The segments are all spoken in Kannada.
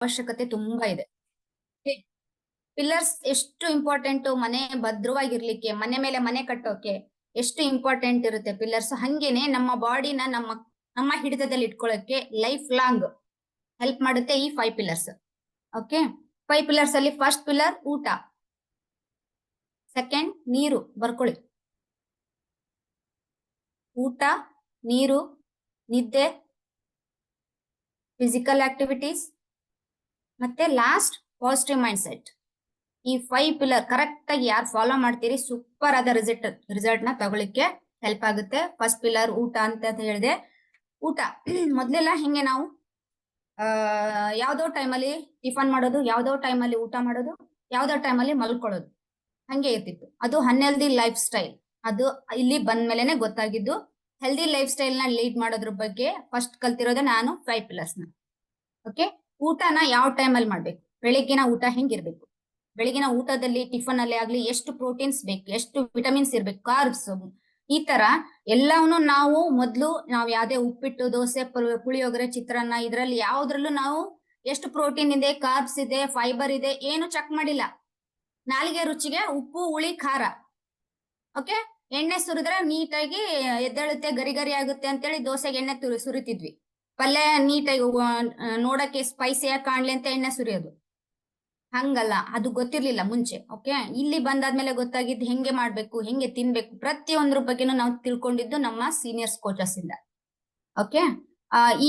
ಅವಶ್ಯಕತೆ ತುಂಬಾ ಇದೆ. ಪಿಲ್ಲರ್ಸ್ ಎಷ್ಟು ಇಂಪಾರ್ಟೆಂಟ್ ಮನೆ ಭದ್ರವಾಗಿರ್ಲಿಕ್ಕೆ, ಮನೆ ಮೇಲೆ ಮನೆ ಕಟ್ಟೋಕೆ ಎಷ್ಟು ಇಂಪಾರ್ಟೆಂಟ್ ಇರುತ್ತೆ ಪಿಲ್ಲರ್ಸ್ ಹಂಗೇನೆ ನಮ್ಮ ಬಾಡಿನ ನಮ್ಮ ನಮ್ಮ ಹಿಡಿತದಲ್ಲಿ ಇಟ್ಕೊಳ್ಳೋಕೆ ಲೈಫ್ ಲಾಂಗ್ ಹೆಲ್ಪ್ ಮಾಡುತ್ತೆ ಈ five pillars okay five pillars ಅಲ್ಲಿ ಫಸ್ಟ್ ಪಿಲ್ಲರ್ ಊಟ. ಸೆಕೆಂಡ್ ನೀರು, ಬರ್ಕೊಳ್ಳಿ. ಊಟ, ನೀರು, ನಿದ್ದೆ ಫಿಸಿಕಲ್ ಆಕ್ಟಿವಿಟೀಸ್ ಮತ್ತೆ last positive mindset five pillar pillar correct ಆಗಿ ಯಾರು ಫಾಲೋ ಮಾಡ್ತೀರಿ ಸೂಪರ್ ಆದ ರಿಸಲ್ಟ್ ರಿಸಲ್ಟ್ನ ತಗೊಳಿಕ್ಕೆ ಹೆಲ್ಪ್ ಆಗುತ್ತೆ. ಫಸ್ಟ್ ಪಿಲ್ಲರ್ ಊಟ ಅಂತ ಹೇಳಿದೆ. ಊಟ, ಮೊದ್ಲೆಲ್ಲ ಹಿಂಗೆ ನಾವು, ಆ, ಯಾವ್ದೋ ಟೈಮಲ್ಲಿ ಟಿಫನ್ ಮಾಡೋದು, ಯಾವ್ದೋ ಟೈಮಲ್ಲಿ ಊಟ ಮಾಡೋದು, ಯಾವ್ದೋ ಟೈಮಲ್ಲಿ ಮಲ್ಕೊಳ್ಳೋದು. ಹಂಗೆ ಇರ್ತಿತ್ತು. ಅದು ಅನ್ಹೆಲ್ದಿ ಲೈಫ್ ಸ್ಟೈಲ್ ಅದು ಇಲ್ಲಿ ಬಂದ್ಮೇಲೆನೆ ಗೊತ್ತಾಗಿದ್ದು. ಹೆಲ್ದಿ ಲೈಫ್ ಸ್ಟೈಲ್ನ ಲೀಡ್ ಮಾಡೋದ್ರ ಬಗ್ಗೆ ಫಸ್ಟ್ ಕಲ್ತಿರೋದೇ ನಾನು ಫೈವ್ ಪಿಲ್ಲರ್ಸ್ನ. ಓಕೆ ಊಟನ ಯಾವ ಅಲ್ಲಿ ಮಾಡ್ಬೇಕು? ಬೆಳಿಗ್ಗಿನ ಊಟ ಹೆಂಗಿರ್ಬೇಕು ಬೆಳಗಿನ ಊಟದಲ್ಲಿ ಟಿಫನ್ ಅಲ್ಲಿ ಆಗ್ಲಿ, ಎಷ್ಟು ಪ್ರೋಟೀನ್ಸ್ ಬೇಕು? ಎಷ್ಟು ವಿಟಮಿನ್ಸ್ ಇರ್ಬೇಕು? ಕಾರ್ಬ್ಸ್ ಈ ತರ ಎಲ್ಲವನ್ನು ನಾವು ಮೊದ್ಲು ನಾವು ಯಾವ್ದೇ ಉಪ್ಪಿಟ್ಟು, ದೋಸೆ ಪುಳಿ- ಪುಳಿಯೋಗರೆ, ಚಿತ್ರಾನ್ನ, ಇದ್ರಲ್ಲಿ ಯಾವ್ದ್ರಲ್ಲೂ ನಾವು ಎಷ್ಟು ಪ್ರೋಟೀನ್ ಇದೆ ಕಾರ್ಬ್ಸ್ ಇದೆ ಫೈಬರ್ ಇದೆ, ಏನು ಚೆಕ್ ಮಾಡಿಲ್ಲ. ನಾಲಿಗೆ ರುಚಿಗೆ ಉಪ್ಪು, ಹುಳಿ, ಖಾರ. ಓಕೆ ಎಣ್ಣೆ ಸುರಿದ್ರೆ ನೀಟಾಗಿ ಎದ್ದೇಳುತ್ತೆ, ಗರಿ ಗರಿ ಆಗುತ್ತೆ ಅಂತೇಳಿ ದೋಸೆಗೆ ಎಣ್ಣೆ ಸುರಿತಿದ್ವಿ. ಪಲ್ಯ ನೀಟಾಗಿ ನೋಡಕ್ಕೆ ಸ್ಪೈಸಿಯಾಗಿ ಕಾಣ್ಲಿ ಅಂತ ಎಣ್ಣೆ ಸುರಿಯೋದು. ಹಂಗಲ್ಲ, ಅದು ಗೊತ್ತಿರ್ಲಿಲ್ಲ ಮುಂಚೆ ಓಕೆ ಇಲ್ಲಿ ಬಂದಾದ್ಮೇಲೆ ಗೊತ್ತಾಗಿದ್ದು ಹೆಂಗೆ ಮಾಡ್ಬೇಕು, ಹೆಂಗೆ ತಿನ್ಬೇಕು ಪ್ರತಿಯೊಂದ್ರ ಬಗ್ಗೆನೂ ನಾವು ತಿಳ್ಕೊಂಡಿದ್ದು ನಮ್ಮ ಸೀನಿಯರ್ಸ್ ಕೋಚಸ್ ಇಂದ ಓಕೆ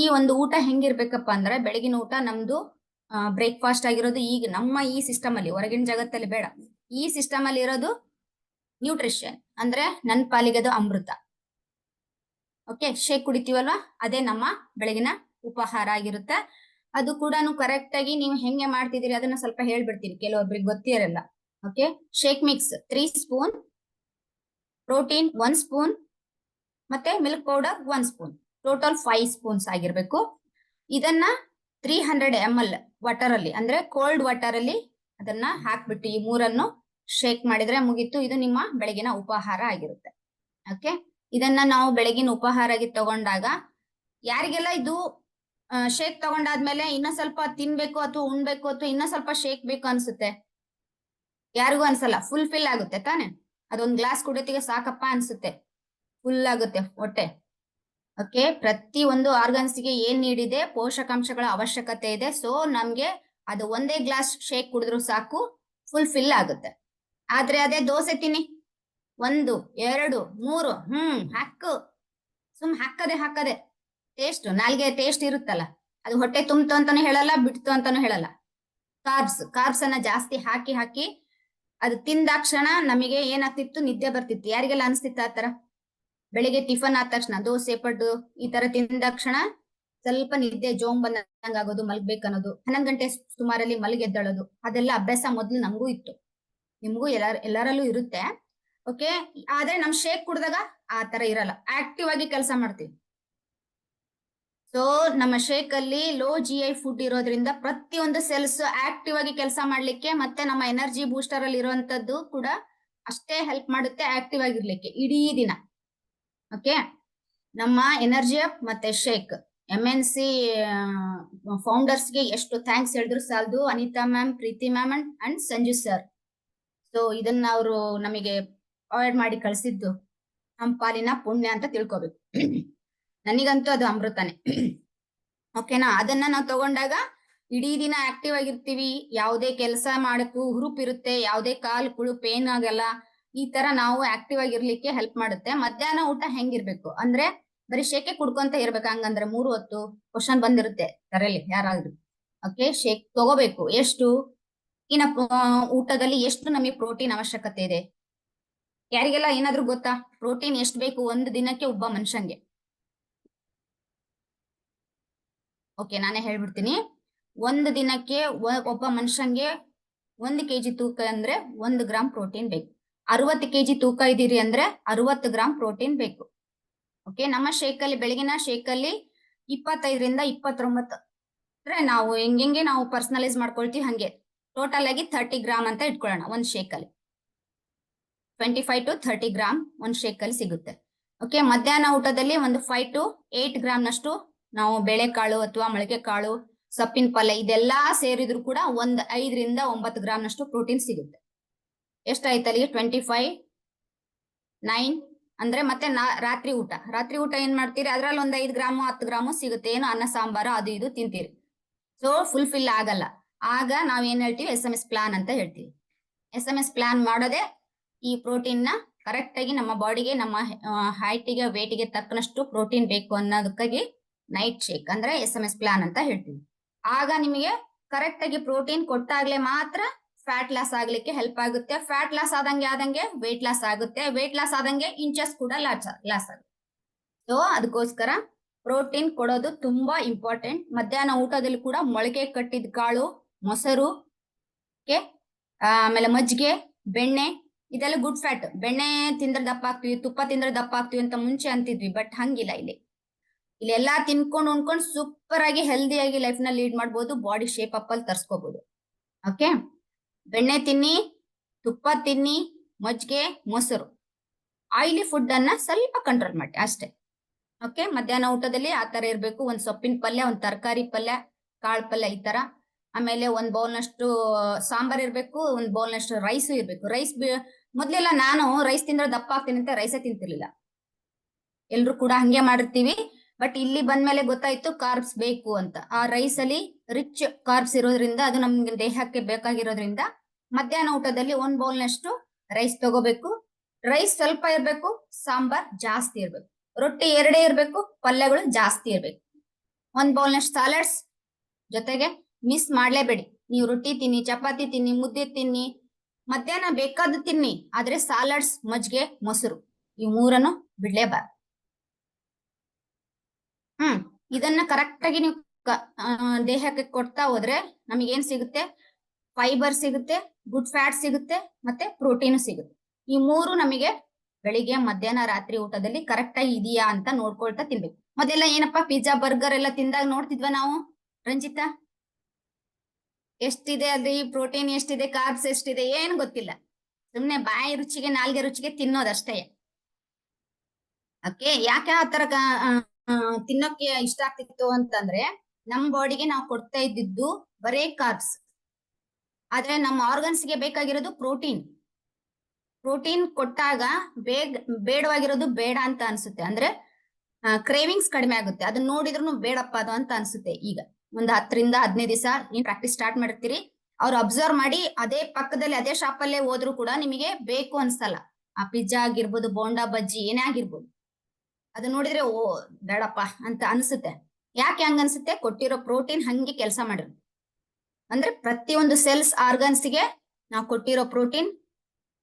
ಈ ಒಂದು ಊಟ ಹೆಂಗಿರ್ಬೇಕಪ್ಪ ಅಂದ್ರೆ ಬೆಳಗಿನ ಊಟ ನಮ್ದು ಬ್ರೇಕ್ಫಾಸ್ಟ್ ಆಗಿರೋದು ಈಗ ನಮ್ಮ ಈ ಸಿಸ್ಟಮ್ ಅಲ್ಲಿ, ಹೊರಗಿನ ಜಗತ್ತಲ್ಲಿ ಬೇಡ. ಈ ಸಿಸ್ಟಮ್ ಅಲ್ಲಿ ಇರೋದು ನ್ಯೂಟ್ರಿಷನ್ ಅಂದ್ರೆ ನನ್ ಅದು ಅಮೃತ. Okay shake ಕುಡಿತೀವಲ್ವಾ? ಅದೇ ನಮ್ಮ ಬೆಳಗಿನ ಉಪಹಾರ ಆಗಿರುತ್ತೆ. ಅದು ಕೂಡ ಕರೆಕ್ಟ್ ಆಗಿ ನೀವು ಹೆಂಗೆ ಮಾಡ್ತಿದ್ದೀರಿ ಅದನ್ನ ಸ್ವಲ್ಪ ಹೇಳ್ಬಿಡ್ತೀನಿ ಕೆಲವೊಬ್ರಿಗೆ ಗೊತ್ತಿರಲ್ಲ. Okay shake mix three spoon protein one spoon ಮತ್ತೆ milk powder one spoon total five spoons ಆಗಿರ್ಬೇಕು. ಇದನ್ನ three hundred M L water ಅಲ್ಲಿ, ಅಂದ್ರೆ ಕೋಲ್ಡ್ ವಾಟರ್ ಅಲ್ಲಿ ಅದನ್ನ ಹಾಕ್ಬಿಟ್ಟು ಈ ಮೂರನ್ನು ಶೇಕ್ ಮಾಡಿದ್ರೆ ಮುಗೀತು. ಇದು ನಿಮ್ಮ ಬೆಳಗಿನ ಉಪಹಾರ ಆಗಿರುತ್ತೆ. ಓಕೆ ಇದನ್ನ ನಾವು ಬೆಳಗಿನ ಉಪಹಾರಾಗಿ ತಗೊಂಡಾಗ, ಯಾರಿಗೆಲ್ಲ ಇದು ಶೇಕ್ ತಗೊಂಡಾದ್ಮೇಲೆ ಇನ್ನ ಸ್ವಲ್ಪ ತಿನ್ಬೇಕು ಅಥವಾ ಉಣ್ಬೇಕು ಅಥವಾ ಇನ್ನ ಸ್ವಲ್ಪ ಶೇಕ್ ಬೇಕು ಅನ್ಸುತ್ತೆ? ಯಾರಿಗೂ ಅನ್ಸಲ್ಲ ಫುಲ್ ಫಿಲ್ ಆಗುತ್ತೆ ತಾನೆ? ಅದೊಂದ್ ಗ್ಲಾಸ್ ಕುಡಿಯೋತಿಗೆ ಸಾಕಪ್ಪ ಅನ್ಸುತ್ತೆ. ಫುಲ್ ಆಗುತ್ತೆ ಹೊಟ್ಟೆ. ಓಕೆ ಪ್ರತಿ ಒಂದು ಆರ್ಗನ್ಸ್ಗೆ ಏನ್ ನೀಡಿದೆ, ಪೋಷಕಾಂಶಗಳ ಅವಶ್ಯಕತೆ ಇದೆ. ಸೊ ನಮ್ಗೆ ಅದು ಒಂದೇ ಗ್ಲಾಸ್ ಶೇಕ್ ಕುಡಿದ್ರು ಸಾಕು ಫುಲ್ ಫಿಲ್ ಆಗುತ್ತೆ. ಆದ್ರೆ ಅದೇ ದೋಸೆ ತಿನ್ನಿ. ಒಂದು, ಎರಡು, ಮೂರು, ಹ್ಮ್ ಹಾಕು ಸುಮ್ ಹಾಕದೆ ಹಾಕದೆ. ಟೇಸ್ಟ್ ನಾಲ್ಗೆ ಟೇಸ್ಟ್ ಇರುತ್ತಲ್ಲ. ಅದು ಹೊಟ್ಟೆ ತುಂಬ್ತು ಅಂತಾನು ಹೇಳಲ್ಲ ಬಿಡ್ತು ಅಂತಾನು ಹೇಳಲ್ಲ. ಕಾರ್ಬ್ಸ್ ಕಾರ್ಬ್ಸ್ ಅನ್ನ ಜಾಸ್ತಿ ಹಾಕಿ ಹಾಕಿ, ಅದು ತಿಂದಾಕ್ಷಣ ನಮಗೆ ಏನಾಗ್ತಿತ್ತು? ನಿದ್ದೆ ಬರ್ತಿತ್ತು. ಯಾರಿಗೆಲ್ಲ ಅನಿಸ್ತಿತ್ತು ಆ ತರ? ಬೆಳಿಗ್ಗೆ ಟಿಫನ್ ಆದ ತಕ್ಷಣ, ದೋಸೆ, ಪಡ್ಡು, ಈ ತರ ತಿಂದಾಕ್ಷಣ ಸ್ವಲ್ಪ ನಿದ್ದೆ ಜೋಮ್ ಬಂದಂಗ ಆಗೋದು ಹನ್ನೊಂದು ಗಂಟೆ ಸುಮಾರಲ್ಲಿ ಮಲಗೆದ್ದಳೋದು, ಅದೆಲ್ಲ ಅಭ್ಯಾಸ ಮೊದ್ಲು ನಮಗೂ ಇತ್ತು. ನಿಮಗೂ ಎಲ್ಲ ಎಲ್ಲರಲ್ಲೂ ಇರುತ್ತೆ. ಓಕೆ? ಆದ್ರೆ ನಮ್ ಶೇಕ್ ಕುಡ್ದಾಗ ಆ ತರ ಇರಲ್ಲ. ಆಕ್ಟಿವ್ ಆಗಿ ಕೆಲಸ ಮಾಡ್ತೀವಿ. ಸೊ ನಮ್ಮ ಶೇಕ್ ಅಲ್ಲಿ ಲೋ ಜಿ ಐ ಫುಡ್ ಇರೋದ್ರಿಂದ ಪ್ರತಿಯೊಂದು ಸೆಲ್ಸ್ ಆಕ್ಟಿವ್ ಆಗಿ ಕೆಲಸ ಮಾಡ್ಲಿಕ್ಕೆ ಮತ್ತೆ ನಮ್ಮ ಎನರ್ಜಿ ಬೂಸ್ಟರ್ ಅಲ್ಲಿ ಇರುವಂತದ್ದು ಕೂಡ ಅಷ್ಟೇ ಹೆಲ್ಪ್ ಮಾಡುತ್ತೆ ಆಕ್ಟಿವ್ ಆಗಿರ್ಲಿಕ್ಕೆ ಇಡೀ ದಿನ. ಓಕೆ? ನಮ್ಮ ಎನರ್ಜಿ ಅಪ್ ಮತ್ತೆ ಶೇಕ್. ಎಂ ಎನ್ ಸಿ ಫೌಂಡರ್ಸ್ಗೆ ಎಷ್ಟು ಥ್ಯಾಂಕ್ಸ್ ಹೇಳಿದ್ರು ಸಾಲದು. Anita ma'am Preethi ma'am and Sanju sir so ಇದನ್ನ ಅವರು ನಮಗೆ ಅವಾಯ್ಡ್ ಮಾಡಿ ಕಳ್ಸಿದ್ದು ನಮ್ಮ ಪಾಲಿನ ಪುಣ್ಯ ಅಂತ ತಿಳ್ಕೊಬೇಕು. ನನಗಂತೂ ಅದು ಅಮೃತನೇ. ಓಕೆನಾ ಅದನ್ನ ನಾವು ತಗೊಂಡಾಗ ಇಡೀ ದಿನ ಆಕ್ಟಿವ್ ಆಗಿರ್ತೀವಿ. ಯಾವುದೇ ಕೆಲಸ ಮಾಡಕ್ಕೂ ಹುರುಪಿರುತ್ತೆ ಯಾವುದೇ ಕಾಲು ಕುಳು ಪೇನ್ ಆಗಲ್ಲ. ಈ ತರ ನಾವು ಆಕ್ಟಿವ್ ಆಗಿರ್ಲಿಕ್ಕೆ ಹೆಲ್ಪ್ ಮಾಡುತ್ತೆ. ಮಧ್ಯಾಹ್ನ ಊಟ ಹೆಂಗಿರ್ಬೇಕು? ಅಂದ್ರೆ ಬರೀ ಶೇಕೆ ಕುಡ್ಕೊಂತ ಇರ್ಬೇಕು. ಹಂಗಂದ್ರೆ ಮೂರು ಹೊತ್ತು ಕ್ವಶನ್ ಬಂದಿರುತ್ತೆ ತರಲ್ಲಿ ಯಾರಾದ್ರೂ. ಓಕೆ ಶೇಕ್ ತಗೋಬೇಕು. ಎಷ್ಟು? ಇನ್ನ ಊಟದಲ್ಲಿ ಎಷ್ಟು ನಮಗೆ ಪ್ರೋಟೀನ್ ಅವಶ್ಯಕತೆ ಇದೆ? ಯಾರಿಗೆಲ್ಲ ಏನಾದ್ರು ಗೊತ್ತಾ? ಪ್ರೋಟೀನ್ ಎಷ್ಟು ಬೇಕು ಒಂದು ದಿನಕ್ಕೆ ಒಬ್ಬ ಮನುಷ್ಯಂಗೆ. ಓಕೆ, ನಾನೇ ಹೇಳ್ಬಿಡ್ತೀನಿ. ಒಂದು ದಿನಕ್ಕೆ ಒಬ್ಬ ಮನುಷ್ಯಂಗೆ ಒಂದು ಕೆಜಿ ತೂಕ ಅಂದ್ರೆ ಒಂದು ಗ್ರಾಮ್ ಪ್ರೋಟೀನ್ ಬೇಕು. ಅರವತ್ತು ಕೆಜಿ ತೂಕ ಇದ್ದೀರಿ ಅಂದ್ರೆ ಅರವತ್ತು ಗ್ರಾಮ್ ಪ್ರೋಟೀನ್ ಬೇಕು. ಓಕೆ, ನಮ್ಮ ಶೇಕಲ್ಲಿ, ಬೆಳಗಿನ ಶೇಕಲ್ಲಿ ಇಪ್ಪತ್ತೈದರಿಂದ ಇಪ್ಪತ್ತೊಂಬತ್ತು ಅಂದ್ರೆ ನಾವು ಹೆಂಗೆ ನಾವು ಪರ್ಸನಲೈಸ್ ಮಾಡ್ಕೊಳ್ತೀವಿ ಹಂಗೆ. ಟೋಟಲ್ ಆಗಿ ಥರ್ಟಿ ಗ್ರಾಮ್ ಅಂತ ಇಟ್ಕೊಳ್ಳೋಣ ಒಂದ್ ಶೇಕಲ್ಲಿ. Twenty five to thirty gram ಒಂದ್ ಅಲ್ಲಿ ಸಿಗುತ್ತೆ. ಓಕೆ ಮಧ್ಯಾಹ್ನ ಊಟದಲ್ಲಿ ಒಂದು ಫೈವ್ ಟು ಏಟ್ ಗ್ರಾಮ್ ನಷ್ಟು ನಾವು ಬೇಳೆಕಾಳು ಅಥವಾ ಮೊಳಕೆ ಕಾಳು ಸೊಪ್ಪಿನ ಪಲ್ಯ ಇದೆಲ್ಲಾ ಸೇರಿದ್ರು ಕೂಡ ಒಂದ್ ಐದರಿಂದ ಒಂಬತ್ತು ಗ್ರಾಮ್ನಷ್ಟು ಪ್ರೋಟೀನ್ ಸಿಗುತ್ತೆ. ಎಷ್ಟಾಯ್ತು ಅಲ್ಲಿಗೆ? ಟ್ವೆಂಟಿ ಫೈವ್ ನೈನ್ ಅಂದ್ರೆ ಮತ್ತೆ ರಾತ್ರಿ ಊಟ. ರಾತ್ರಿ ಊಟ ಏನ್ ಮಾಡ್ತೀರಿ? ಅದ್ರಲ್ಲಿ ಒಂದ್ ಐದು ಗ್ರಾಮು, ಹತ್ತು ಗ್ರಾಮು ಸಿಗುತ್ತೆ. ಏನು ಅನ್ನ, ಸಾಂಬಾರು, ಅದು ಇದು ತಿಂತೀರಿ. ಸೊ ಫುಲ್ಫಿಲ್ ಆಗಲ್ಲ. ಆಗ ನಾವ್ ಏನ್ ಹೇಳ್ತೀವಿ? ಎಸ್ ಎಂ ಎಸ್ ಪ್ಲಾನ್ ಅಂತ ಹೇಳ್ತೀವಿ. ಎಸ್ ಎಂ ಎಸ್ ಪ್ಲಾನ್ ಮಾಡೋದೇ ಈ ಪ್ರೋಟೀನ್ನ ಕರೆಕ್ಟ್ ಆಗಿ ನಮ್ಮ ಬಾಡಿಗೆ ನಮ್ಮ ಹೈಟಿಗೆ ವೇಟಿಗೆ ತಕ್ಕನಷ್ಟು ಪ್ರೋಟೀನ್ ಬೇಕು ಅನ್ನೋದಕ್ಕಾಗಿ ನೈಟ್ ಶೇಕ್ ಅಂದ್ರೆ ಎಸ್ ಎಂ ಎಸ್ ಪ್ಲಾನ್ ಅಂತ ಹೇಳ್ತೀವಿ. ಆಗ ನಿಮಗೆ ಕರೆಕ್ಟ್ ಆಗಿ ಪ್ರೋಟೀನ್ ಕೊಟ್ಟಾಗ್ಲೇ ಮಾತ್ರ ಫ್ಯಾಟ್ ಲಾಸ್ ಆಗ್ಲಿಕ್ಕೆ ಹೆಲ್ಪ್ ಆಗುತ್ತೆ. ಫ್ಯಾಟ್ ಲಾಸ್ ಆದಂಗೆ ಆದಂಗೆ ವೇಟ್ ಲಾಸ್ ಆಗುತ್ತೆ. ವೇಟ್ ಲಾಸ್ ಆದಂಗೆ ಇಂಚಸ್ ಕೂಡ ಲಾಸ್ ಲಾಸ್ ಆಗುತ್ತೆ. ಸೊ ಅದಕ್ಕೋಸ್ಕರ ಪ್ರೋಟೀನ್ ಕೊಡೋದು ತುಂಬಾ ಇಂಪಾರ್ಟೆಂಟ್ ಮಧ್ಯಾಹ್ನ ಊಟದಲ್ಲಿ ಕೂಡ ಮೊಳಕೆ ಕಟ್ಟಿದ ಕಾಳು, ಮೊಸರು ಆಮೇಲೆ ಮಜ್ಜಿಗೆ, ಬೆಣ್ಣೆ ಇದೆಲ್ಲ ಗುಡ್ ಫ್ಯಾಟ್ ಬೆಣ್ಣೆ ತಿಂದ್ರೆ ದಪ್ಪ ಆಗ್ತೀವಿ, ತುಪ್ಪ ತಿಂದ್ರೆ ದಪ್ಪ ಆಗ್ತೀವಿ ಅಂತ ಮುಂಚೆ ಅಂತಿದ್ವಿ ಬಟ್ ಹಂಗಿಲ್ಲ ಇಲ್ಲಿ. ಇಲ್ಲಿ ಎಲ್ಲಾ ತಿನ್ಕೊಂಡು ಉಣ್ಕೊಂಡು ಸೂಪರ್ ಆಗಿ ಹೆಲ್ದಿ ಆಗಿ ಲೈಫ್ನ ಲೀಡ್ ಮಾಡ್ಬೋದು ಬಾಡಿ ಶೇಪ್ ಅಪ್ ಅಲ್ಲಿ ತರ್ಸ್ಕೋಬಹುದು ಓಕೆ ಬೆಣ್ಣೆ ತಿನ್ನಿ, ತುಪ್ಪ ತಿನ್ನಿ, ಮಜ್ಜಿಗೆ, ಮೊಸರು. ಆಯಿಲಿ ಫುಡ್ ಅನ್ನ ಸ್ವಲ್ಪ ಕಂಟ್ರೋಲ್ ಮಾಡಿ, ಅಷ್ಟೇ. ಓಕೆ ಮಧ್ಯಾಹ್ನ ಊಟದಲ್ಲಿ ಆ ತರ ಇರ್ಬೇಕು. ಒಂದ್ ಸೊಪ್ಪಿನ ಪಲ್ಯ, ಒಂದ್ ತರಕಾರಿ ಪಲ್ಯ, ಕಾಳು ಪಲ್ಯ ಈ ತರ ಆಮೇಲೆ ಒಂದ್ ಬೌಲ್ನಷ್ಟು ಸಾಂಬಾರ್ ಇರ್ಬೇಕು, ಒಂದ್ ಬೌಲ್ನಷ್ಟು ರೈಸ್ ಇರ್ಬೇಕು. ರೈಸ್ ಮೊದ್ಲೆಲ್ಲ ನಾನು ರೈಸ್ ತಿಂದ್ರೆ ದಪ್ಪ ಆಗ್ತೀನಿ ಅಂತ ರೈಸೇ ತಿಂತಿರ್ಲಿಲ್ಲ. ಎಲ್ರು ಕೂಡ ಹಂಗೆ ಮಾಡಿರ್ತೀವಿ. ಬಟ್ ಇಲ್ಲಿ ಬಂದ್ಮೇಲೆ ಗೊತ್ತಾಯ್ತು ಕಾರ್ಬ್ಸ್ ಬೇಕು ಅಂತ. ಆ ರೈಸ್ ಅಲ್ಲಿ ರಿಚ್ ಕಾರ್ಬ್ಸ್ ಇರೋದ್ರಿಂದ, ಅದು ನಮ್ಗೆ ದೇಹಕ್ಕೆ ಬೇಕಾಗಿರೋದ್ರಿಂದ, ಮಧ್ಯಾಹ್ನ ಊಟದಲ್ಲಿ ಒಂದ್ ಬೌಲ್ನಷ್ಟು ರೈಸ್ ತಗೋಬೇಕು. ರೈಸ್ ಸ್ವಲ್ಪ ಇರ್ಬೇಕು, ಸಾಂಬಾರ್ ಜಾಸ್ತಿ ಇರ್ಬೇಕು. ರೊಟ್ಟಿ ಎರಡೇ ಇರ್ಬೇಕು, ಪಲ್ಯಗಳು ಜಾಸ್ತಿ ಇರ್ಬೇಕು. ಒಂದ್ ಬೌಲ್ನಷ್ಟು ಸಾಲಡ್ಸ್ ಜೊತೆಗೆ ಮಿಸ್ ಮಾಡ್ಲೇಬೇಡಿ. ನೀವು ರೊಟ್ಟಿ ತಿನ್ನಿ, ಚಪಾತಿ ತಿನ್ನಿ, ಮುದ್ದೆ ತಿನ್ನಿ, ಮಧ್ಯಾಹ್ನ ಬೇಕಾದ ತಿನ್ನಿ, ಆದ್ರೆ ಸಾಲಡ್ಸ್ ಮಜ್ಜಿಗೆ, ಮೊಸರು. ಈ ಮೂರನ್ನು ಬಿಡ್ಲೇಬಾರ್ದು. ಹ್ಮ್, ಇದನ್ನ ಕರೆಕ್ಟ್ ಆಗಿ ನೀವು ದೇಹಕ್ಕೆ ಕೊಡ್ತಾ ಹೋದ್ರೆ ನಮಗೆ ಏನ್ ಸಿಗುತ್ತೆ? ಫೈಬರ್ ಸಿಗುತ್ತೆ ಗುಡ್ ಫ್ಯಾಟ್ ಸಿಗುತ್ತೆ, ಮತ್ತೆ ಪ್ರೋಟೀನ್ ಸಿಗುತ್ತೆ. ಈ ಮೂರು ನಮಗೆ ಬೆಳಿಗ್ಗೆ, ಮಧ್ಯಾಹ್ನ, ರಾತ್ರಿ ಊಟದಲ್ಲಿ ಕರೆಕ್ಟ್ ಆಗಿ ಇದೆಯಾ ಅಂತ ನೋಡ್ಕೊಳ್ತಾ ತಿನ್ಬೇಕು. ಮೊದಲೆಲ್ಲ ಏನಪ್ಪಾ ಪಿಜ್ಜಾ ಬರ್ಗರ್ ಎಲ್ಲ ತಿಂದಾಗ ನೋಡ್ತಿದ್ವ ನಾವು, ರಂಜಿತಾ? ಎಷ್ಟಿದೆ ಅದ್ರಿ ಪ್ರೋಟೀನ್ ಎಷ್ಟಿದೆ ಕಾರ್ಬ್ಸ್ ಎಷ್ಟಿದೆ ಏನು ಗೊತ್ತಿಲ್ಲ. ಸುಮ್ನೆ ಬಾಯಿ ರುಚಿಗೆ, ನಾಲ್ಗೆ ರುಚಿಗೆ ತಿನ್ನೋದಷ್ಟೇ. ಓಕೆ ಯಾಕೆ ಆ ತರ ತಿನ್ನೋಕೆ ಇಷ್ಟ ಆಗ್ತಿತ್ತು ಅಂತಂದ್ರೆ ನಮ್ ಬಾಡಿಗೆ ನಾವು ಕೊಡ್ತಾ ಇದ್ದಿದ್ದು ಬರೇ ಕಾರ್ಬ್ಸ್ ಆದ್ರೆ ನಮ್ಮ ಆರ್ಗನ್ಸ್ಗೆ ಬೇಕಾಗಿರೋದು ಪ್ರೋಟೀನ್ ಪ್ರೋಟೀನ್ ಕೊಟ್ಟಾಗ ಬೇಗ, ಬೇಡವಾಗಿರೋದು ಬೇಡ ಅಂತ ಅನ್ಸುತ್ತೆ. ಅಂದ್ರೆ ಕ್ರೇವಿಂಗ್ಸ್ ಕಡಿಮೆ ಆಗುತ್ತೆ. ಅದನ್ನ ನೋಡಿದ್ರು ಬೇಡಪ್ಪ ಅದು ಅಂತ ಅನ್ಸುತ್ತೆ ಈಗ. ಒಂದ್ ಹತ್ತರಿಂದ ಹದಿನೈದು ದಿವಸ ನೀವು ಪ್ರಾಕ್ಟೀಸ್ ಸ್ಟಾರ್ಟ್ ಮಾಡಿರ್ತೀರಿ ಅವ್ರು ಅಬ್ಸರ್ವ್ ಮಾಡಿ ಅದೇ ಪಕ್ಕದಲ್ಲಿ ಅದೇ ಶಾಪ್ ಅಲ್ಲೇ ಹೋದ್ರು ಕೂಡ ನಿಮಗೆ ಬೇಕು ಅನ್ಸಲ್ಲ. ಆ ಪಿಜ್ಜಾ ಆಗಿರ್ಬೋದು, ಬೋಂಡಾ ಬಜ್ಜಿ ಏನೇ ಆಗಿರ್ಬೋದು. ಅದು ನೋಡಿದ್ರೆ, ಓ ಬೇಡಪ್ಪ ಅಂತ ಅನ್ಸುತ್ತೆ. ಯಾಕೆ ಹಂಗ ಅನ್ಸುತ್ತೆ? ಕೊಟ್ಟಿರೋ ಪ್ರೋಟೀನ್ ಹಂಗೆ ಕೆಲಸ ಮಾಡಿರು. ಅಂದ್ರೆ ಪ್ರತಿಯೊಂದು ಸೆಲ್ಸ್ಗೆ ನಾವು ಕೊಟ್ಟಿರೋ ಪ್ರೋಟೀನ್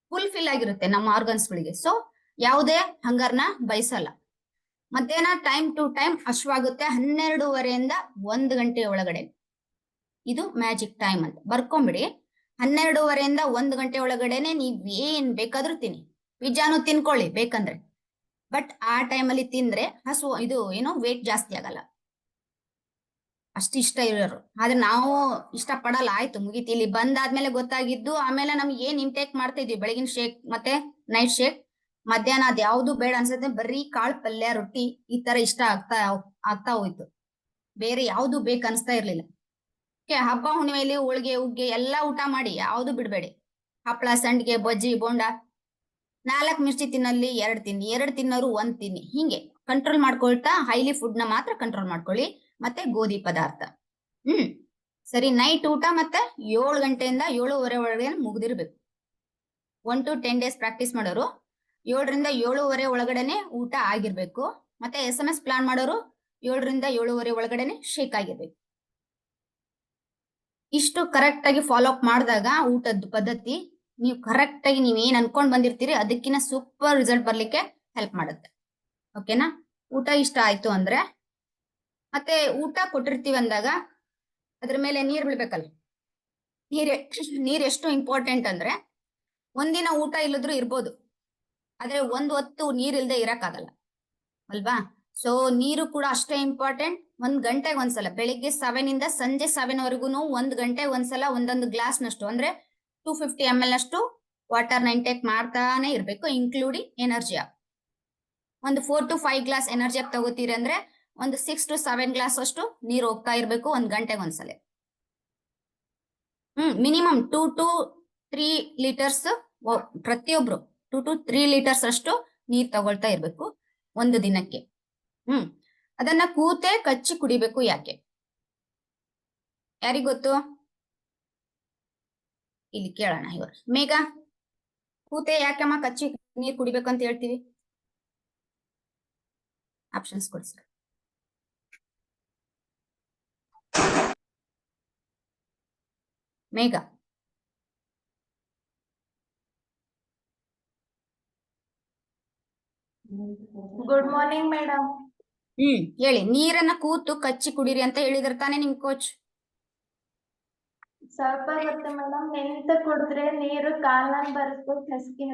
ಫುಲ್ಫಿಲ್ ಆಗಿರುತ್ತೆ ನಮ್ಮ ಆರ್ಗನ್ಸ್ ಗಳಿಗೆ. ಸೊ ಯಾವುದೇ ಹಂಗರ್ನ ಬಯಸಲ್ಲ. ಮಧ್ಯಾಹ್ನ ಟೈಮ್ ಟು ಟೈಮ್ ಹಶ್ವಾಗುತ್ತೆ ಹನ್ನೆರಡೂವರೆಯಿಂದ ಒಂದು ಗಂಟೆ ಒಳಗಡೆ. ಇದು ಮ್ಯಾಜಿಕ್ ಟೈಮ್ ಅಂತ. ಬರ್ಕೊಂಬಿಡಿ. ಹನ್ನೆರಡೂವರೆಯಿಂದ ಒಂದು ಗಂಟೆ ಒಳಗಡೆನೆ ನೀವ್ ಏನ್ ಬೇಕಾದ್ರೂ ತಿನ್ನಿ. ಪಿಜ್ಜಾನು ತಿನ್ಕೊಳ್ಳಿ ಬೇಕಂದ್ರೆ. ಬಟ್ ಆ ಟೈಮಲ್ಲಿ ತಿಂದ್ರೆ ಹಸು ಇದು ಏನು ವೇಟ್ ಜಾಸ್ತಿ ಆಗಲ್ಲ. ಅಷ್ಟು ಇಷ್ಟ ಇರೋರು. ಆದ್ರೆ ನಾವು ಇಷ್ಟ ಪಡಲ್ಲ. ಆಯ್ತು, ಮುಗೀತು. ಇಲ್ಲಿ ಬಂದಾದ್ಮೇಲೆ ಗೊತ್ತಾಗಿದ್ದು ಆಮೇಲೆ ನಮ್ಗೆ ಏನ್ ಇಂಟೇಕ್ ಮಾಡ್ತಾ ಇದ್ವಿ? ಬೆಳಗಿನ ಶೇಕ್ ಮತ್ತೆ ನೈಟ್ ಶೇಕ್ ಮಧ್ಯಾಹ್ನ ಅದ್ ಯಾವ್ದು ಬೇಡ ಅನ್ಸುತ್ತೆ ಬರೀ ಕಾಳ್ ಪಲ್ಯ ರೊಟ್ಟಿ ಈ ತರ ಇಷ್ಟ ಆಗ್ತಾ ಆಗ್ತಾ ಹೋಯ್ತು. ಬೇರೆ ಯಾವ್ದು ಬೇಕು ಅನ್ಸ್ತಾ ಇರ್ಲಿಲ್ಲ. Okay, ಹಬ್ಬ ಹುಣ್ಣಿಮೆಯಲ್ಲಿ ಹೋಳಿಗೆ ಉಗ್ಗೆ ಎಲ್ಲಾ ಊಟ ಮಾಡಿ ಯಾವ್ದು ಬಿಡ್ಬೇಡಿ. ಹಪ್ಪಳ ಸಂಡಿಗೆ ಬಜ್ಜಿ ಬೋಂಡ. ನಾಲ್ಕು ಮಿರ್ಚಿ ತಿನ್ನಲ್ಲಿ ಎರಡ್ ತಿನ್ನಿ ಎರಡ್ ತಿನ್ನೋರು ಒಂದ್ ತಿನ್ನಿ. ಹಿಂಗೆ ಕಂಟ್ರೋಲ್ ಮಾಡ್ಕೊಳ್ತಾ ಹೈಲಿ ಫುಡ್ನ ಮಾತ್ರ ಕಂಟ್ರೋಲ್ ಮಾಡ್ಕೊಳ್ಳಿ. ಮತ್ತೆ ಗೋಧಿ ಪದಾರ್ಥ. ಹ್ಮ್. ಸರಿ ನೈಟ್ ಊಟ ಮತ್ತೆ ಏಳು ಗಂಟೆಯಿಂದ ಏಳುವರೆ ಒಳಗೆ ಮುಗ್ದಿರ್ಬೇಕು. One to ten days practice ಮಾಡೋರು. ಏಳರಿಂದ ಏಳುವರೆ ಒಳಗಡೆನೆ ಊಟ ಆಗಿರ್ಬೇಕು. ಮತ್ತೆ ಎಸ್ ಎಂ ಎಸ್ ಪ್ಲಾನ್ ಮಾಡೋರು ಏಳರಿಂದ ಏಳುವರೆ ಒಳಗಡೆನೆ ಶೇಕ್ ಆಗಿರ್ಬೇಕು. ಇಷ್ಟು ಕರೆಕ್ಟ್ ಆಗಿ ಫಾಲೋ ಅಪ್ ಮಾಡಿದಾಗ ಊಟದ ಪದ್ಧತಿ, ನೀವು ಕರೆಕ್ಟ್ ಆಗಿ ನೀವ್ ಏನ್ ಅನ್ಕೊಂಡ್ ಬಂದಿರ್ತೀರಿ ಅದಕ್ಕಿಂತ ಸೂಪರ್ ರಿಸಲ್ಟ್ ಬರ್ಲಿಕ್ಕೆ ಹೆಲ್ಪ್ ಮಾಡುತ್ತೆ. ಓಕೆನಾ ಊಟ ಇಷ್ಟ ಆಯ್ತು ಅಂದ್ರೆ, ಮತ್ತೆ ಊಟ ಕೊಟ್ಟಿರ್ತೀವಿ ಅಂದಾಗ ಅದ್ರ ಮೇಲೆ ನೀರ್ ಬೀಳ್ಬೇಕಲ್ಲ ನೀರ್ ನೀರ್ ಎಷ್ಟು ಇಂಪಾರ್ಟೆಂಟ್ ಅಂದ್ರೆ, ಒಂದಿನ ಊಟ ಇಲ್ಲದ್ರು ಇರ್ಬೋದು. ಆದ್ರೆ ಒಂದ್ ಹೊತ್ತು ನೀರ್ ಇಲ್ದೆ ಇರಕ್ಕಾಗಲ್ಲ. ಅಲ್ವಾ? ಸೊ ನೀರು ಕೂಡ ಅಷ್ಟೇ ಇಂಪಾರ್ಟೆಂಟ್ ಒಂದ್ ಗಂಟೆಗೆ ಒಂದ್ಸಲ, ಬೆಳಿಗ್ಗೆ ಸೆವೆನ್ ಇಂದ ಸಂಜೆ ಸೆವೆನ್ ವರೆಗೂ ಒಂದ್ ಗಂಟೆಗೆ ಒಂದ್ಸಲ ಒಂದೊಂದು ಗ್ಲಾಸ್ ನಷ್ಟು ಅಂದ್ರೆ ಟೂ ಫಿಫ್ಟಿ ಎಂ ಎಲ್ ಅಷ್ಟು ವಾಟರ್ನ ಇಂಟೇಕ್ ಮಾಡ್ತಾನೆ ಇರ್ಬೇಕು ಇನ್ಕ್ಲೂಡಿಂಗ್ ಎನರ್ಜಿ ಒಂದು four to five glass energy up ತಗೋತೀರಿ ಅಂದ್ರೆ ಒಂದು ಸಿಕ್ಸ್ ಟು ಸೆವೆನ್ ಗ್ಲಾಸ್ ಅಷ್ಟು ನೀರು ಹೋಗ್ತಾ ಇರ್ಬೇಕು ಒಂದ್ ಗಂಟೆಗೆ ಒಂದ್ಸಲ. ಹ್ಮ್ minimum two to three litres ಪ್ರತಿಯೊಬ್ರು. ಟೂ ಟು ತ್ರೀ ಲೀಟರ್ಸ್ ಅಷ್ಟು ನೀರ್ ತಗೊಳ್ತಾ ಇರ್ಬೇಕು ಒಂದು ದಿನಕ್ಕೆ. ಹ್ಮ್. ಅದನ್ನ ಕೂತೆ ಕಚ್ಚಿ ಕುಡಿಬೇಕು ಯಾಕೆ? ಯಾರಿಗ್ ಗೊತ್ತು? ಇಲ್ಲಿ ಕೇಳೋಣ ಇವರು ಮೇಘ, ಕೂತೆ ಯಾಕಮ್ಮ ಕಚ್ಚಿ ನೀರ್ ಕುಡಿಬೇಕು ಅಂತ ಹೇಳ್ತೀವಿ? ಆಪ್ಷನ್ಸ್ ಕೊಡಿ sir Megha. Good morning madam hmm ಹೇಳಿ. ನೀರನ್ನ ಕೂತು ಕಚ್ಚಿ ಕುಡೀರಿ ಅಂತ ಹೇಳಿದ್ರ ತಾನೆ ನಿಮ್ ಕೋಚ್ ಸ್ವಲ್ಪ ಗೊತ್ತು ಮೇಡಮ್ ನಿಂತ ಕುಡಿದ್ರೆ ನೀರು ಕಾಲನ್ ಬರುತ್ತೆ ಕಸ್ಕಿ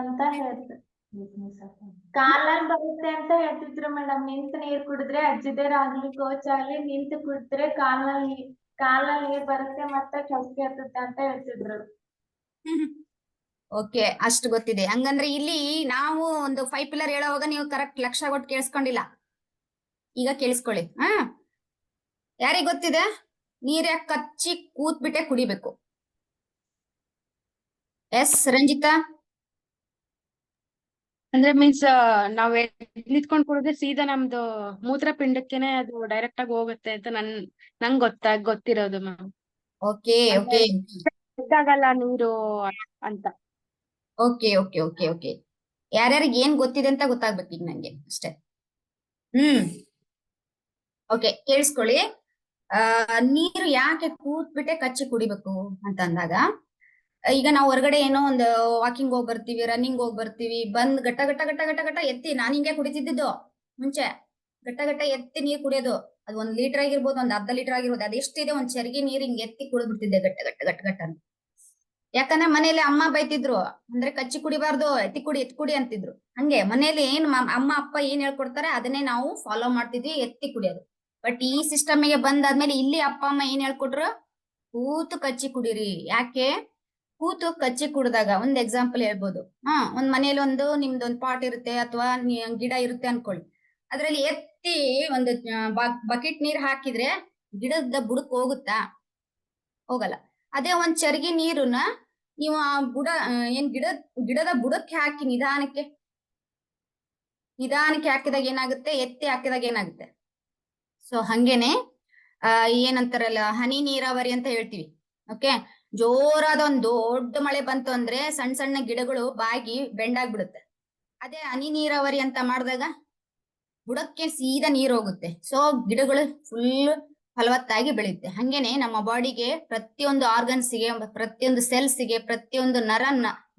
ಅಂತ ಹೇಳ್ತಾರೆ ಕಾಲನ್ ಬರುತ್ತೆ ಅಂತ ಹೇಳ್ತಿದ್ರು ಮೇಡಮ್ ನಿಂತ ನೀರ್ ಕುಡಿದ್ರೆ ಅಜ್ಜಿದೇರ್ ಆಗ್ಲಿ ಕೋಚ್ ಆಗ್ಲಿ ನಿಂತ ಕುಡಿದ್ರೆ ಕಾಲಲ್ಲಿ ಕಾಲಲ್ಲಿ ನೀರ್ ಬರುತ್ತೆ ಮತ್ತೆ ಕಸ್ಕಿ ಹತ್ತುತ್ತೆ ಅಂತ ಹೇಳ್ತಿದ್ರು. ಓಕೆ ಅಷ್ಟು ಗೊತ್ತಿದೆ. ಹಂಗಂದ್ರೆ ಇಲ್ಲಿ ನಾವು ಒಂದು ಫೈವ್ ಪಿಲ್ಲರ್ ಹೇಳೋವಾಗ ನೀವು ಕರೆಕ್ಟ್ ಲಕ್ಷ ಕೊಟ್ಟು ಕೇಳಿಸ್ಕೊಂಡಿಲ್ಲ. ಈಗ ಕೇಳಿಸ್ಕೊಳ್ಳಿ. ಹಾ? ಯಾರಿಗ್ ಗೊತ್ತಿದೆ? ನೀರ್ ಯಾಕೆ ಕಚ್ಚಿ ಕೂತ್ಬಿಟ್ಟೆ ಕುಡಿಬೇಕು. ಎಸ್ ರಂಜಿತಾ? ಅಂದ್ರೆ ಮೀನ್ಸ್ ನಾವ್ ನಿಂತ್ಕೊಂಡ್ ಕುಡಿದ್ರೆ ಸೀದಾ ನಮ್ದು ಮೂತ್ರಪಿಂಡಕ್ಕೆನೆ ಅದು ಡೈರೆಕ್ಟ್ ಆಗಿ ಹೋಗುತ್ತೆ ಅಂತ ನನ್ ನಂಗ್ ಗೊತ್ತಾ ಗೊತ್ತಿರೋದು ಮ್ಯಾಮ್ ಓಕೆ ಓಕೆ. ಗೊತ್ತಾಗಲ್ಲ ನೀರು ಅಂತ. ಓಕೆ ಓಕೆ ಓಕೆ ಓಕೆ ಯಾರ್ಯಾರಿಗೆ ಏನ್ ಗೊತ್ತಿದೆ ಅಂತ ಗೊತ್ತಾಗ್ಬೇಕು ಈಗ ನಂಗೆ ಅಷ್ಟೇ. ಹ್ಮ್. ಓಕೆ ಕೇಳಿಸ್ಕೊಳ್ಳಿ. ಆ, ನೀರು ಯಾಕೆ ಕೂತ್ಬಿಟ್ಟೆ ಕಚ್ಚಿ ಕುಡಿಬೇಕು ಅಂತ ಅಂದಾಗ, ಈಗ ನಾವು ಹೊರಗಡೆ ಏನೋ ಒಂದು ವಾಕಿಂಗ್ ಹೋಗಿ ಬರ್ತೀವಿ ರನ್ನಿಂಗ್ ಹೋಗಿ ಬರ್ತೀವಿ, ಬಂದ್ ಗಟ್ಟ ಗಟ್ಟ ಗಟ್ಟ ಗಟ್ಟ ಗಟ್ಟ ಎತ್ತಿ, ನಾನ್ ಹಿಂಗೆ ಕುಡಿತಿದ್ದು. ಮುಂಚೆ ಗಟ್ಟ ಗಟ್ಟ ಎತ್ತಿ ನೀರ್ ಕುಡಿಯೋದು. ಅದು ಒಂದ್ ಲೀಟರ್ ಆಗಿರ್ಬೋದು, ಒಂದ್ ಅರ್ಧ ಲೀಟರ್ ಆಗಿರ್ಬೋದು ಅದೆಷ್ಟಿದೆ ಒಂದ್ ಚರಿಗೆ ನೀರ್ ಹಿಂಗ್ ಎತ್ತಿ ಕುಡಿದ್ಬಿಡ್ತಿದ್ದೆ ಗಟ್ಟ ಗಟ್ಟ ಗಟ್ಟ ಗಟ್ಟ ಅಂತ. ಯಾಕಂದ್ರೆ ಮನೇಲಿ ಅಮ್ಮ ಬೈತಿದ್ರು, ಅಂದ್ರೆ ಕಚ್ಚಿ ಕುಡಿಬಾರ್ದು, ಎತ್ತಿ ಕುಡಿ ಎತ್ತಿ ಕುಡಿ ಅಂತಿದ್ರು. ಹಂಗೆ ಮನೇಲಿ ಏನ್ ಅಮ್ಮ, ಅಪ್ಪ ಏನ್ ಹೇಳ್ಕೊಡ್ತಾರೆ ಅದನ್ನೇ ನಾವು ಫಾಲೋ ಮಾಡ್ತಿದ್ವಿ, ಎತ್ತಿ ಕುಡಿಯೋದು. ಬಟ್ ಈ ಸಿಸ್ಟಮ್ಗೆ ಬಂದಾದ್ಮೇಲೆ ಇಲ್ಲಿ ಅಪ್ಪ, ಅಮ್ಮ ಏನ್ ಹೇಳ್ಕೊಟ್ರು? ಕೂತು ಕಚ್ಚಿ ಕುಡಿರಿ. ಯಾಕೆ? ಕೂತು ಕಚ್ಚಿ ಕುಡಿದಾಗ, ಒಂದ್ ಎಕ್ಸಾಂಪಲ್ ಹೇಳ್ಬೋದು. ಹಾ, ಒಂದ್ ಮನೇಲಿ ಒಂದು ನಿಮ್ದು ಒಂದ್ ಪಾಟ್ ಇರುತ್ತೆ ಅಥವಾ ಗಿಡ ಇರುತ್ತೆ ಅನ್ಕೊಳ್ಳಿ. ಅದ್ರಲ್ಲಿ ಎತ್ತಿ ಒಂದು ಬಕೆಟ್ ನೀರ್ ಹಾಕಿದ್ರೆ ಗಿಡದ ಬುಡಕ್ ಹೋಗುತ್ತಾ? ಹೋಗಲ್ಲ. ಅದೇ ಒಂದ್ ಚರ್ಗಿ ನೀರನ್ನ ನೀವು ಆ ಬುಡ ಏನ್ ಗಿಡ, ಗಿಡದ ಬುಡಕ್ಕೆ ಹಾಕಿ ನಿಧಾನಕ್ಕೆ ನಿಧಾನಕ್ಕೆ ಹಾಕಿದಾಗ ಏನಾಗುತ್ತೆ? ಎತ್ತಿ ಹಾಕಿದಾಗ ಏನಾಗುತ್ತೆ? ಸೊ ಹಂಗೇನೆ, ಆ, ಏನಂತಾರಲ್ಲ, ಹನಿ ನೀರಾವರಿ ಅಂತ ಹೇಳ್ತೀವಿ. ಓಕೆ ಜೋರಾದ ಒಂದ್ ದೊಡ್ಡ ಮಳೆ ಬಂತು ಅಂದ್ರೆ ಸಣ್ಣ ಸಣ್ಣ ಗಿಡಗಳು ಬಾಗಿ ಬೆಂಡಾಗ್ಬಿಡುತ್ತೆ. ಅದೇ ಹನಿ ನೀರಾವರಿ ಅಂತ ಮಾಡಿದಾಗ ಬುಡಕ್ಕೆ ಸೀದಾ ನೀರ್ ಹೋಗುತ್ತೆ. ಸೊ ಗಿಡಗಳು ಫುಲ್ ಫಲವತ್ತಾಗಿ ಬೆಳೆಯುತ್ತೆ. ಹಂಗೇನೆ ನಮ್ಮ ಬಾಡಿಗೆ ಪ್ರತಿಯೊಂದು ಆರ್ಗನ್ಸ್ಗೆ ಪ್ರತಿಯೊಂದು ಸೆಲ್ಸ್ಗೆ, ಪ್ರತಿಯೊಂದು ನರ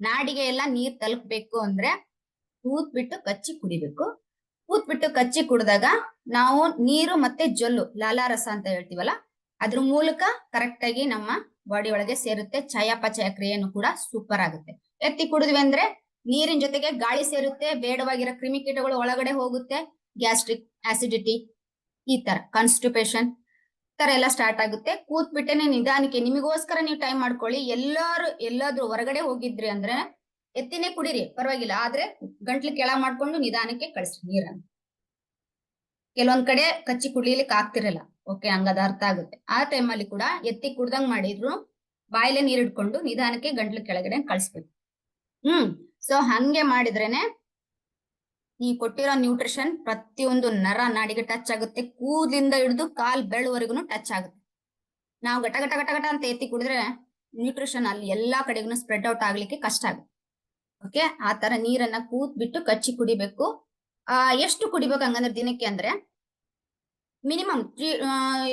ನಾಡಿಗೆ ಎಲ್ಲ ನೀರ್ ತಲುಪಬೇಕು ಅಂದ್ರೆ ಕೂತ್ಬಿಟ್ಟು ಕಚ್ಚಿ ಕುಡಿಬೇಕು. ಕೂತ್ಬಿಟ್ಟು ಕಚ್ಚಿ ಕುಡಿದಾಗ ನಾವು ನೀರು ಮತ್ತೆ ಜೊಲ್ಲು, ಲಾಲಾರಸ ಅಂತ ಹೇಳ್ತೀವಲ್ಲ, ಅದ್ರ ಮೂಲಕ ಕರೆಕ್ಟ್ ಆಗಿ ನಮ್ಮ ಬಾಡಿ ಒಳಗೆ ಸೇರುತ್ತೆ. ಚಯಾಪಚಯ ಕ್ರಿಯೆನೂ ಕೂಡ ಸೂಪರ್ ಆಗುತ್ತೆ. ಎತ್ತಿ ಕುಡಿದ್ವಿ ಅಂದ್ರೆ ನೀರಿನ ಜೊತೆಗೆ ಗಾಳಿ ಸೇರುತ್ತೆ, ಬೇಡವಾಗಿರೋ ಕ್ರಿಮಿಕೀಟಗಳು ಒಳಗಡೆ ಹೋಗುತ್ತೆ ಗ್ಯಾಸ್ಟ್ರಿಕ್ ಆಸಿಡಿಟಿ ಈ ತರ ಕಾನ್ಸ್ಟಿಪೇಷನ್ ತರ ಎಲ್ಲ ಸ್ಟಾರ್ಟ್ ಆಗುತ್ತೆ. ಕೂತ್ಬಿಟ್ಟೆನೆ ನಿಧಾನಕ್ಕೆ, ನಿಮಗೋಸ್ಕರ ನೀವು ಟೈಮ್ ಮಾಡ್ಕೊಳ್ಳಿ. ಎಲ್ಲಾರು, ಎಲ್ಲಾದ್ರೂ ಹೊರಗಡೆ ಹೋಗಿದ್ರಿ ಅಂದ್ರೆ ಎತ್ತಿನೇ ಕುಡಿರಿ, ಪರವಾಗಿಲ್ಲ. ಆದ್ರೆ ಗಂಟ್ಲು ಕೆಳ ಮಾಡ್ಕೊಂಡು ನಿಧಾನಕ್ಕೆ ಕಳಿಸ್ರಿ ನೀರನ್ನು. ಕೆಲವೊಂದ್ ಕಡೆ ಕಚ್ಚಿ ಕುಡಿಲಿಕ್ಕೆ ಆಗ್ತಿರಲ್ಲ. ಓಕೆ, ಹಂಗದ ಅರ್ಥ ಆಗುತ್ತೆ. ಆ ಟೈಮಲ್ಲಿ ಕೂಡ ಎತ್ತಿ ಕುಡ್ದಂಗ್ ಮಾಡಿದ್ರು ಬಾಯಿಲೆ ನೀರ್ ಇಟ್ಕೊಂಡು ನಿಧಾನಕ್ಕೆ ಗಂಟ್ಲು ಕೆಳಗಡೆ ಕಳಿಸ್ಬೇಕು. ಹ್ಮ್ ಸೊ ಹಂಗೆ ಮಾಡಿದ್ರೇನೆ ನೀವು ಕೊಟ್ಟಿರೋ ನ್ಯೂಟ್ರಿಷನ್ ಪ್ರತಿಯೊಂದು ನರ ನಾಡಿಗೆ ಟಚ್ ಆಗುತ್ತೆ. ಕೂದಲಿಂದ ಹಿಡಿದು ಕಾಲ್ ಬೆರಳುವರೆಗೂ ಟಚ್ ಆಗುತ್ತೆ. ನಾವು ಘಟ ಘಟ ಘಟ ಘಟ ಅಂತ ಎತ್ತಿ ಕುಡಿದ್ರೆ ನ್ಯೂಟ್ರಿಷನ್ ಅಲ್ಲಿ ಎಲ್ಲಾ ಕಡೆಗೂ ಸ್ಪ್ರೆಡ್ ಔಟ್ ಆಗ್ಲಿಕ್ಕೆ ಕಷ್ಟ ಆಗುತ್ತೆ. ಓಕೆ ಆ ತರ ನೀರನ್ನ ಕೂತ್ ಬಿಟ್ಟು ಕಚ್ಚಿ ಕುಡಿಬೇಕು. ಆ, ಎಷ್ಟು ಕುಡಿಬೇಕು ಹಂಗಂದ್ರೆ ದಿನಕ್ಕೆ ಅಂದ್ರೆ ಮಿನಿಮಮ್ ತ್ರೀ